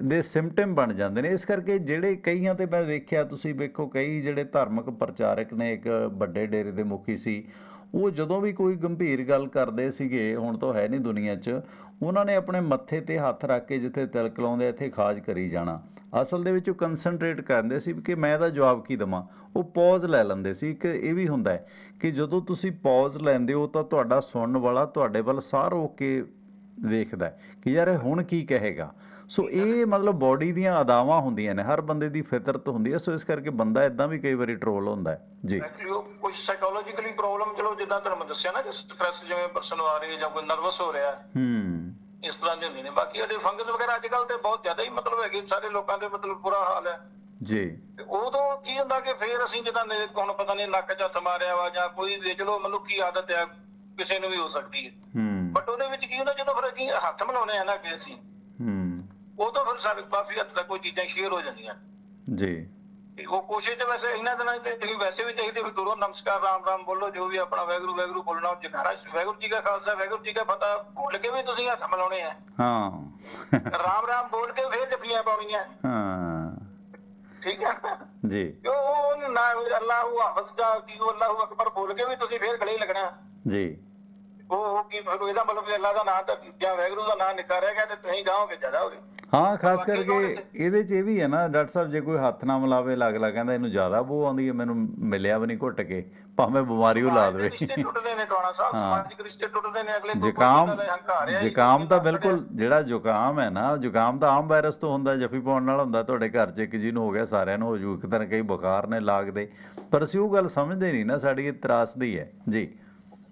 ਦੇ ਸਿੰਪਟਮ ਬਣ ਜਾਂਦੇ ਨੇ। ਇਸ ਕਰਕੇ ਜਿਹੜੇ ਕਈਆਂ ਤੇ ਮੈਂ ਵੇਖਿਆ, ਤੁਸੀਂ ਵੇਖੋ ਕਈ ਜਿਹੜੇ ਧਾਰਮਿਕ ਪ੍ਰਚਾਰਕ ਨੇ, ਇੱਕ ਵੱਡੇ ਡੇਰੇ ਦੇ ਮੁਖੀ ਸੀ। ਉਹ ਜਦੋਂ ਵੀ ਕੋਈ ਗੰਭੀਰ ਗੱਲ ਕਰਦੇ ਸੀਗੇ, ਹੁਣ ਤਾਂ ਹੈ ਨਹੀਂ ਦੁਨੀਆ 'ਚ, ਉਹਨਾਂ ਨੇ ਆਪਣੇ ਮੱਥੇ ਤੇ ਹੱਥ ਰੱਖ ਕੇ ਜਿੱਥੇ ਤਿਲਕ ਲਾਉਂਦੇ ਇੱਥੇ ਖਾਜ ਕਰੀ ਜਾਣਾ। ਅਸਲ ਦੇ ਵਿੱਚ ਉਹ ਕਨਸੈਂਟਰੇਟ ਕਰਦੇ ਸੀ ਕਿ ਮੈਂ ਇਹਦਾ ਜਵਾਬ ਕੀ ਦਵਾਂ? ਉਹ ਪੌਜ਼ ਲੈ ਲੈਂਦੇ ਸੀ। ਇੱਕ ਇਹ ਵੀ ਹੁੰਦਾ ਹੈ ਕਿ ਜਦੋਂ ਤੁਸੀਂ ਪੌਜ਼ ਲੈਂਦੇ ਹੋ, ਤਾਂ ਤੁਹਾਡਾ ਸੁਣਨ ਵਾਲਾ ਤੁਹਾਡੇ ਵੱਲ ਸਾਰ ਹੋ ਕੇ ਵੇਖਦਾ ਕਿ ਯਾਰ ਇਹ ਹੁਣ ਕੀ ਕਹੇਗਾ? ਸੋ ਇਹ ਮਤਲਬ ਬਾਡੀ ਦੀਆਂ ਅਦਾਵਾਂ ਹੁੰਦੀਆਂ ਨੇ ਹਰ ਬੰਦੇ ਦੀ ਫਿਤਰਤ ਹੁੰਦੀ ਹੈ ਸੋ ਇਸ ਕਰਕੇ ਬੰਦਾ ਇਦਾਂ ਵੀ ਕਈ ਵਾਰੀ ਟਰੋਲ ਹੁੰਦਾ ਹੈ। ਜੀ। ਕੁਝ ਸਾਈਕੋਲੋਜੀਕਲੀ ਪ੍ਰੋਬਲਮ ਚਲੋ ਜਿੱਦਾਂ ਤੁਹਾਨੂੰ ਮੈਂ ਦੱਸਿਆ ਨਾ ਕਿ ਸਟ੍ਰੈਸ ਜਿਵੇਂ ਪਰਸਨ ਆ ਰਹੀ ਹੈ ਜਾਂ ਕੋਈ ਨਰਵਸ ਹੋ ਰਿਹਾ ਹੈ ਇਸ ਤਰ੍ਹਾਂ ਦੇ ਹੁੰਦੇ ਨੇ। ਬਾਕੀ ਇਹਦੇ ਫੰਗਸ ਵਗੈਰਾ ਅੱਜ ਕੱਲ ਤੇ ਬਹੁਤ ਜ਼ਿਆਦਾ ਹੀ ਮਤਲਬ ਹੈਗੇ ਸਾਰੇ ਲੋਕਾਂ ਦੇ ਮਤਲਬ ਬੁਰਾ ਹਾਲ ਹੈ। ਜੀ। ਉਦੋਂ ਕੀ ਹੁੰਦਾ ਕਿ ਫੇਰ ਅਸੀਂ ਜਿੱਦਾਂ ਹੁਣ ਪਤਾ ਨਹੀਂ ਨੱਕ 'ਚ ਹੱਥ ਮਾਰਿਆ ਵਾ ਜਾਂ ਕੋਈ ਵੀ ਚਲੋ ਮਨੁੱਖੀ ਆਦਤ ਹੈ ਕਿਸੇ ਨੂੰ ਵੀ ਹੋ ਸਕਦੀ ਹੈ। ਹੂੰ। ਬਟ ਉਹਦੇ ਵਿੱਚ ਕੀ ਹੁੰਦਾ ਜਦੋਂ ਫਿਰ ਅਸੀਂ ਹੱਥ ਮਿਲਾਉਣੇ ਆ ਨਾ ਕਿ ਅਸੀਂ ਹੂੰ ਉਦੋਂ ਫਿਰ ਸਾਡੇ ਕਾਫੀ ਹੱਦ ਤੱਕ ਕੋਈ ਚੀਜ਼ਾਂ ਸ਼ੇਅਰ ਹੋ ਜਾਂਦੀਆਂ ਜੀ। ਤੇ ਉਹ ਕੋਸ਼ਿਸ਼ ਤੇ ਵੈਸੇ ਇਹਨਾਂ ਦਿਨਾਂ ਤੇ ਤੁਸੀਂ ਵੈਸੇ ਵੀ ਚਾਹੀਦੇ ਵੀ ਦੂਰੋਂ ਨਮਸਕਾਰ ਰਾਮ ਰਾਮ ਬੋਲੋ ਜੋ ਵੀ ਆਪਣਾ ਵੈਗਰੂ ਵੈਗਰੂ ਬੋਲਣਾ ਉਹ ਜਕਾਰਾ ਵੈਗਰੂ ਜੀ ਕਾ ਖਾਲਸਾ ਵੈਗਰੂ ਜੀ ਕਾ ਫਤਿਹ ਭੁੱਲ ਕੇ ਵੀ ਤੁਸੀਂ ਹੱਥ ਮਿਲਾਉਣੇ ਆ। ਹਾਂ। ਰਾਮ ਰਾਮ ਬੋਲ ਕੇ ਫੇਰ ਜਪੀਆਂ ਪਾਉਣੀਆਂ। ਹਾਂ। ਠੀਕ ਹੈ ਜੀ। ਉਹ ਉਹ ਨਾ ਅੱਲਾਹੁ ਹਾਫਜ਼ ਦਾ ਕੀ ਉਹ ਅੱਲਾਹੁ ਅਕਬਰ ਬੋਲ ਕੇ ਵੀ ਤੁਸੀਂ ਫੇਰ ਗਲੇ ਲੱਗਣਾ। ਜੀ। ਉਹ ਉਹ ਕੀ ਇਹਦਾ ਮਤਲਬ ਵੀ ਅੱਲਾ ਦਾ ਨਾਮ ਤਾਂ ਜਾਂ ਵੈਗਰੂ ਦਾ ਨਾਮ ਨਿਕਲ ਰਿਹਾ ਗਿਆ ਤੇ ਤੁਸੀਂ ਗਾਓਗੇ ਜ਼ਿਆਦਾ ਹੋਗੇ ਹਾਂ ਖਾਸ ਕਰਕੇ ਇਹਦੇ 'ਚ ਇਹ ਵੀ ਹੈ ਨਾ ਡਾਕਟਰ ਸਾਹਿਬ ਜੇ ਕੋਈ ਹੱਥ ਨਾ ਮਿਲਾਵੇ ਲੱਗ ਲੱਗ ਕਹਿੰਦਾ ਇਹਨੂੰ ਜ਼ਿਆਦਾ ਬੋ ਆਉਂਦੀ ਹੈ ਮੈਨੂੰ ਮਿਲਿਆ ਵੀ ਨਹੀਂ ਘੁੱਟ ਕੇ ਭਾਵੇਂ ਬਿਮਾਰੀ ਉਹ ਲਾ ਦੇਵੇ। ਰਿਸ਼ਤੇ ਟੁੱਟਦੇ ਨੇ ਟੋਣਾ ਸਾਹਿਬ? ਹਾਂ। ਸਮਾਜਿਕ ਰਿਸ਼ਤੇ ਟੁੱਟਦੇ ਨੇ ਅਗਲੇ ਕੋਈ ਜ਼ੁਕਾਮ ਜ਼ੁਕਾਮ ਤਾਂ ਬਿਲਕੁਲ ਜਿਹੜਾ ਜ਼ੁਕਾਮ ਹੈ ਨਾ ਜ਼ੁਕਾਮ ਤਾਂ ਆਮ ਵਾਇਰਸ ਤੋਂ ਹੁੰਦਾ ਜੱਫੀ ਪਾਉਣ ਨਾਲ ਹੁੰਦਾ ਤੁਹਾਡੇ ਘਰ 'ਚ ਇੱਕ ਜੀ ਨੂੰ ਹੋ ਗਿਆ ਸਾਰਿਆਂ ਨੂੰ ਹੋ ਜੂ ਇੱਕ ਤਰ੍ਹਾਂ ਕਈ ਬੁਖਾਰ ਨੇ ਲੱਗਦੇ ਪਰ ਅਸੀਂ ਉਹ ਗੱਲ ਸਮਝਦੇ ਨਹੀਂ ਨਾ ਸਾਡੀ ਇਹ ਤਰਾਸਦੀ ਹੈ। ਜੀ।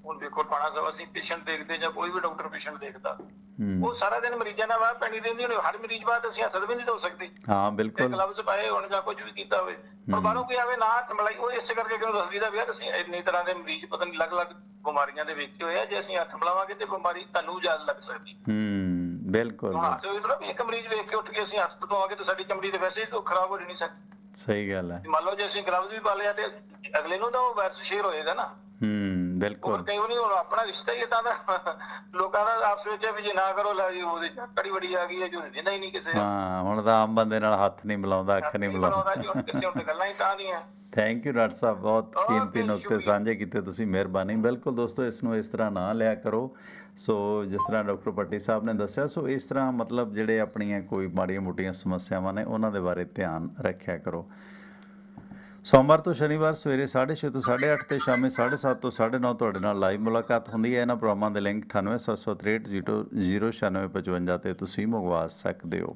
ਹੁਣ ਦੇਖੋ ਟਾਣਾ ਸਾਹਿਬ ਅਸੀਂ ਪੇਸ਼ੈਂਟ ਦੇਖਦੇ ਜਾਂ ਕੋਈ ਵੀ ਡਾਕਟਰ ਪੇਸ਼ੈਂਟ ਦੇਖਦਾ ਹੂੰ। ਉਹ ਸਾਰਾ ਦਿਨ ਮਰੀਜ਼ਾਂ ਨਾਲ ਵਾਹ ਪੈਣੀ ਰਹਿੰਦੀ ਹੁਣ ਹਰ ਮਰੀਜ਼ ਬਾਅਦ ਅਸੀਂ ਹੱਥ ਵੀ ਨਹੀਂ ਧੋ ਸਕਦੇ। ਹਾਂ ਤੇ ਬਿਲਕੁਲ ਗਲਵਸ ਪਾਏ ਹੋਣ ਜਾਂ ਕੁਝ ਵੀ ਕੀਤਾ ਹੋਵੇ ਪਰ ਬਾਹਰੋਂ ਕੋਈ ਆਵੇ ਨਾ ਹੱਥ ਮਿਲਾਈ ਉਹ ਇਸੇ ਕਰਕੇ ਕਿਉਂ ਦੱਸਦੀ ਦਾ ਵੀ ਯਾਰ ਅਸੀਂ ਇੰਨੀ ਤਰ੍ਹਾਂ ਦੇ ਮਰੀਜ਼ ਪਤਾ ਨਹੀਂ ਅਲੱਗ-ਅਲੱਗ ਬਿਮਾਰੀਆਂ ਦੇ ਵੇਖੇ ਹੋਏ ਆ ਜੇ ਅਸੀਂ ਹੱਥ ਮਿਲਾਵਾਂਗੇ ਤੇ ਬਿਮਾਰੀ ਤੁਹਾਨੂੰ ਜ਼ਿਆਦਾ ਲੱਗ ਸਕਦੀ। ਹੂੰ ਬਿਲਕੁਲ। ਹੱਥ ਵੀ ਥੋੜਾ ਇੱਕ ਮਰੀਜ਼ ਵੇਖ ਕੇ ਉੱਠ ਕੇ ਅਸੀਂ ਹੱਥ ਧੋਵਾਂਗੇ ਤੇ ਸਾਡੀ ਚਮੜੀ ਤੇ ਵੈਸੇ ਹੀ ਖਰਾਬ ਹੋ ਜਣੀ ਸਕਦੀ ਸਹੀ ਗੱਲ ਹੈ। ਮੰਨ ਲਓ ਜੇ ਅਸੀਂ ਗਲਵਸ ਵੀ ਪਾ ਲਿਆ ਤੇ ਅਗਲੇ ਨੂੰ ਤਾਂ ਉਹ ਵਾਇਰਸ ਸ਼ੇਅਰ ਹੋਏਗਾ ਨਾ। ਹੂੰ। ਬਿਲਕੁਲ। ਕਈ ਵਾਰੀ ਹੁਣ ਆਪਣਾ ਰਿਸ਼ਤਾ ਹੀ ਇਦਾਂ ਦਾ ਲੋਕਾਂ ਦਾ ਆਪਸ ਵਿੱਚ ਵੀ ਜੇ ਨਾ ਕਰੋ ਲੈ ਜੀ ਉਹਦੀ ਕੜੀ ਬੜੀ ਆ ਗਈ ਹੈ ਜੋ ਦਿੰਦਾ ਹੀ ਨਹੀਂ ਕਿਸੇ। ਹਾਂ ਹੁਣ ਤਾਂ ਆਮ ਬੰਦੇ ਨਾਲ ਹੱਥ ਨਹੀਂ ਮਿਲਾਉਂਦਾ ਅੱਖ ਨਹੀਂ ਮਿਲਾਉਂਦਾ। ਜੀ ਹੁਣ ਕਿੱਥੇ ਹੁਣ ਗੱਲਾਂ ਹੀ ਤਾਂ ਦੀਆਂ। ਥੈਂਕ ਯੂ ਡਾਕਟਰ ਸਾਹਿਬ ਬਹੁਤ ਕੀਮਤੀ ਨੁਕਤੇ। ਸਾਂਝੇ ਕੀਤੇ ਤੁਸੀਂ ਮਿਹਰਬਾਨੀ। ਬਿਲਕੁਲ ਦੋਸਤੋ ਇਸ ਨੂੰ ਇਸ ਤਰ੍ਹਾਂ ਨਾ ਲਿਆ ਕਰੋ। ਸੋ ਜਿਸ ਤਰ੍ਹਾਂ ਡਾਕਟਰ ਪੱਟੀ ਸਾਹਿਬ ਨੇ ਦੱਸਿਆ ਸੋ ਇਸ ਤਰ੍ਹਾਂ ਮਤਲਬ ਜਿਹੜੇ ਆਪਣੀਆਂ ਕੋਈ ਮਾੜੀਆਂ ਮੋਟੀਆਂ ਸਮੱਸਿਆਵਾਂ ਨੇ ਉਹਨਾਂ ਦੇ ਬਾਰੇ ਧਿਆਨ ਰੱਖਿਆ ਕਰੋ। ਸੋਮਵਾਰ ਤੋਂ ਸ਼ਨੀਵਾਰ ਸਵੇਰੇ 6:30 ਤੋਂ 8:30 ਤੇ ਸ਼ਾਮੇ 7:30 ਤੋਂ 9:30 ਤੁਹਾਡੇ ਨਾਲ ਲਾਈਵ ਮੁਲਾਕਾਤ ਹੁੰਦੀ ਹੈ। ਇਹਨਾਂ ਪ੍ਰੋਗਰਾਮਾਂ ਦੇ ਲਿੰਕ 9876309655 ਤੇ ਤੁਸੀਂ ਮੰਗਵਾ ਸਕਦੇ ਹੋ।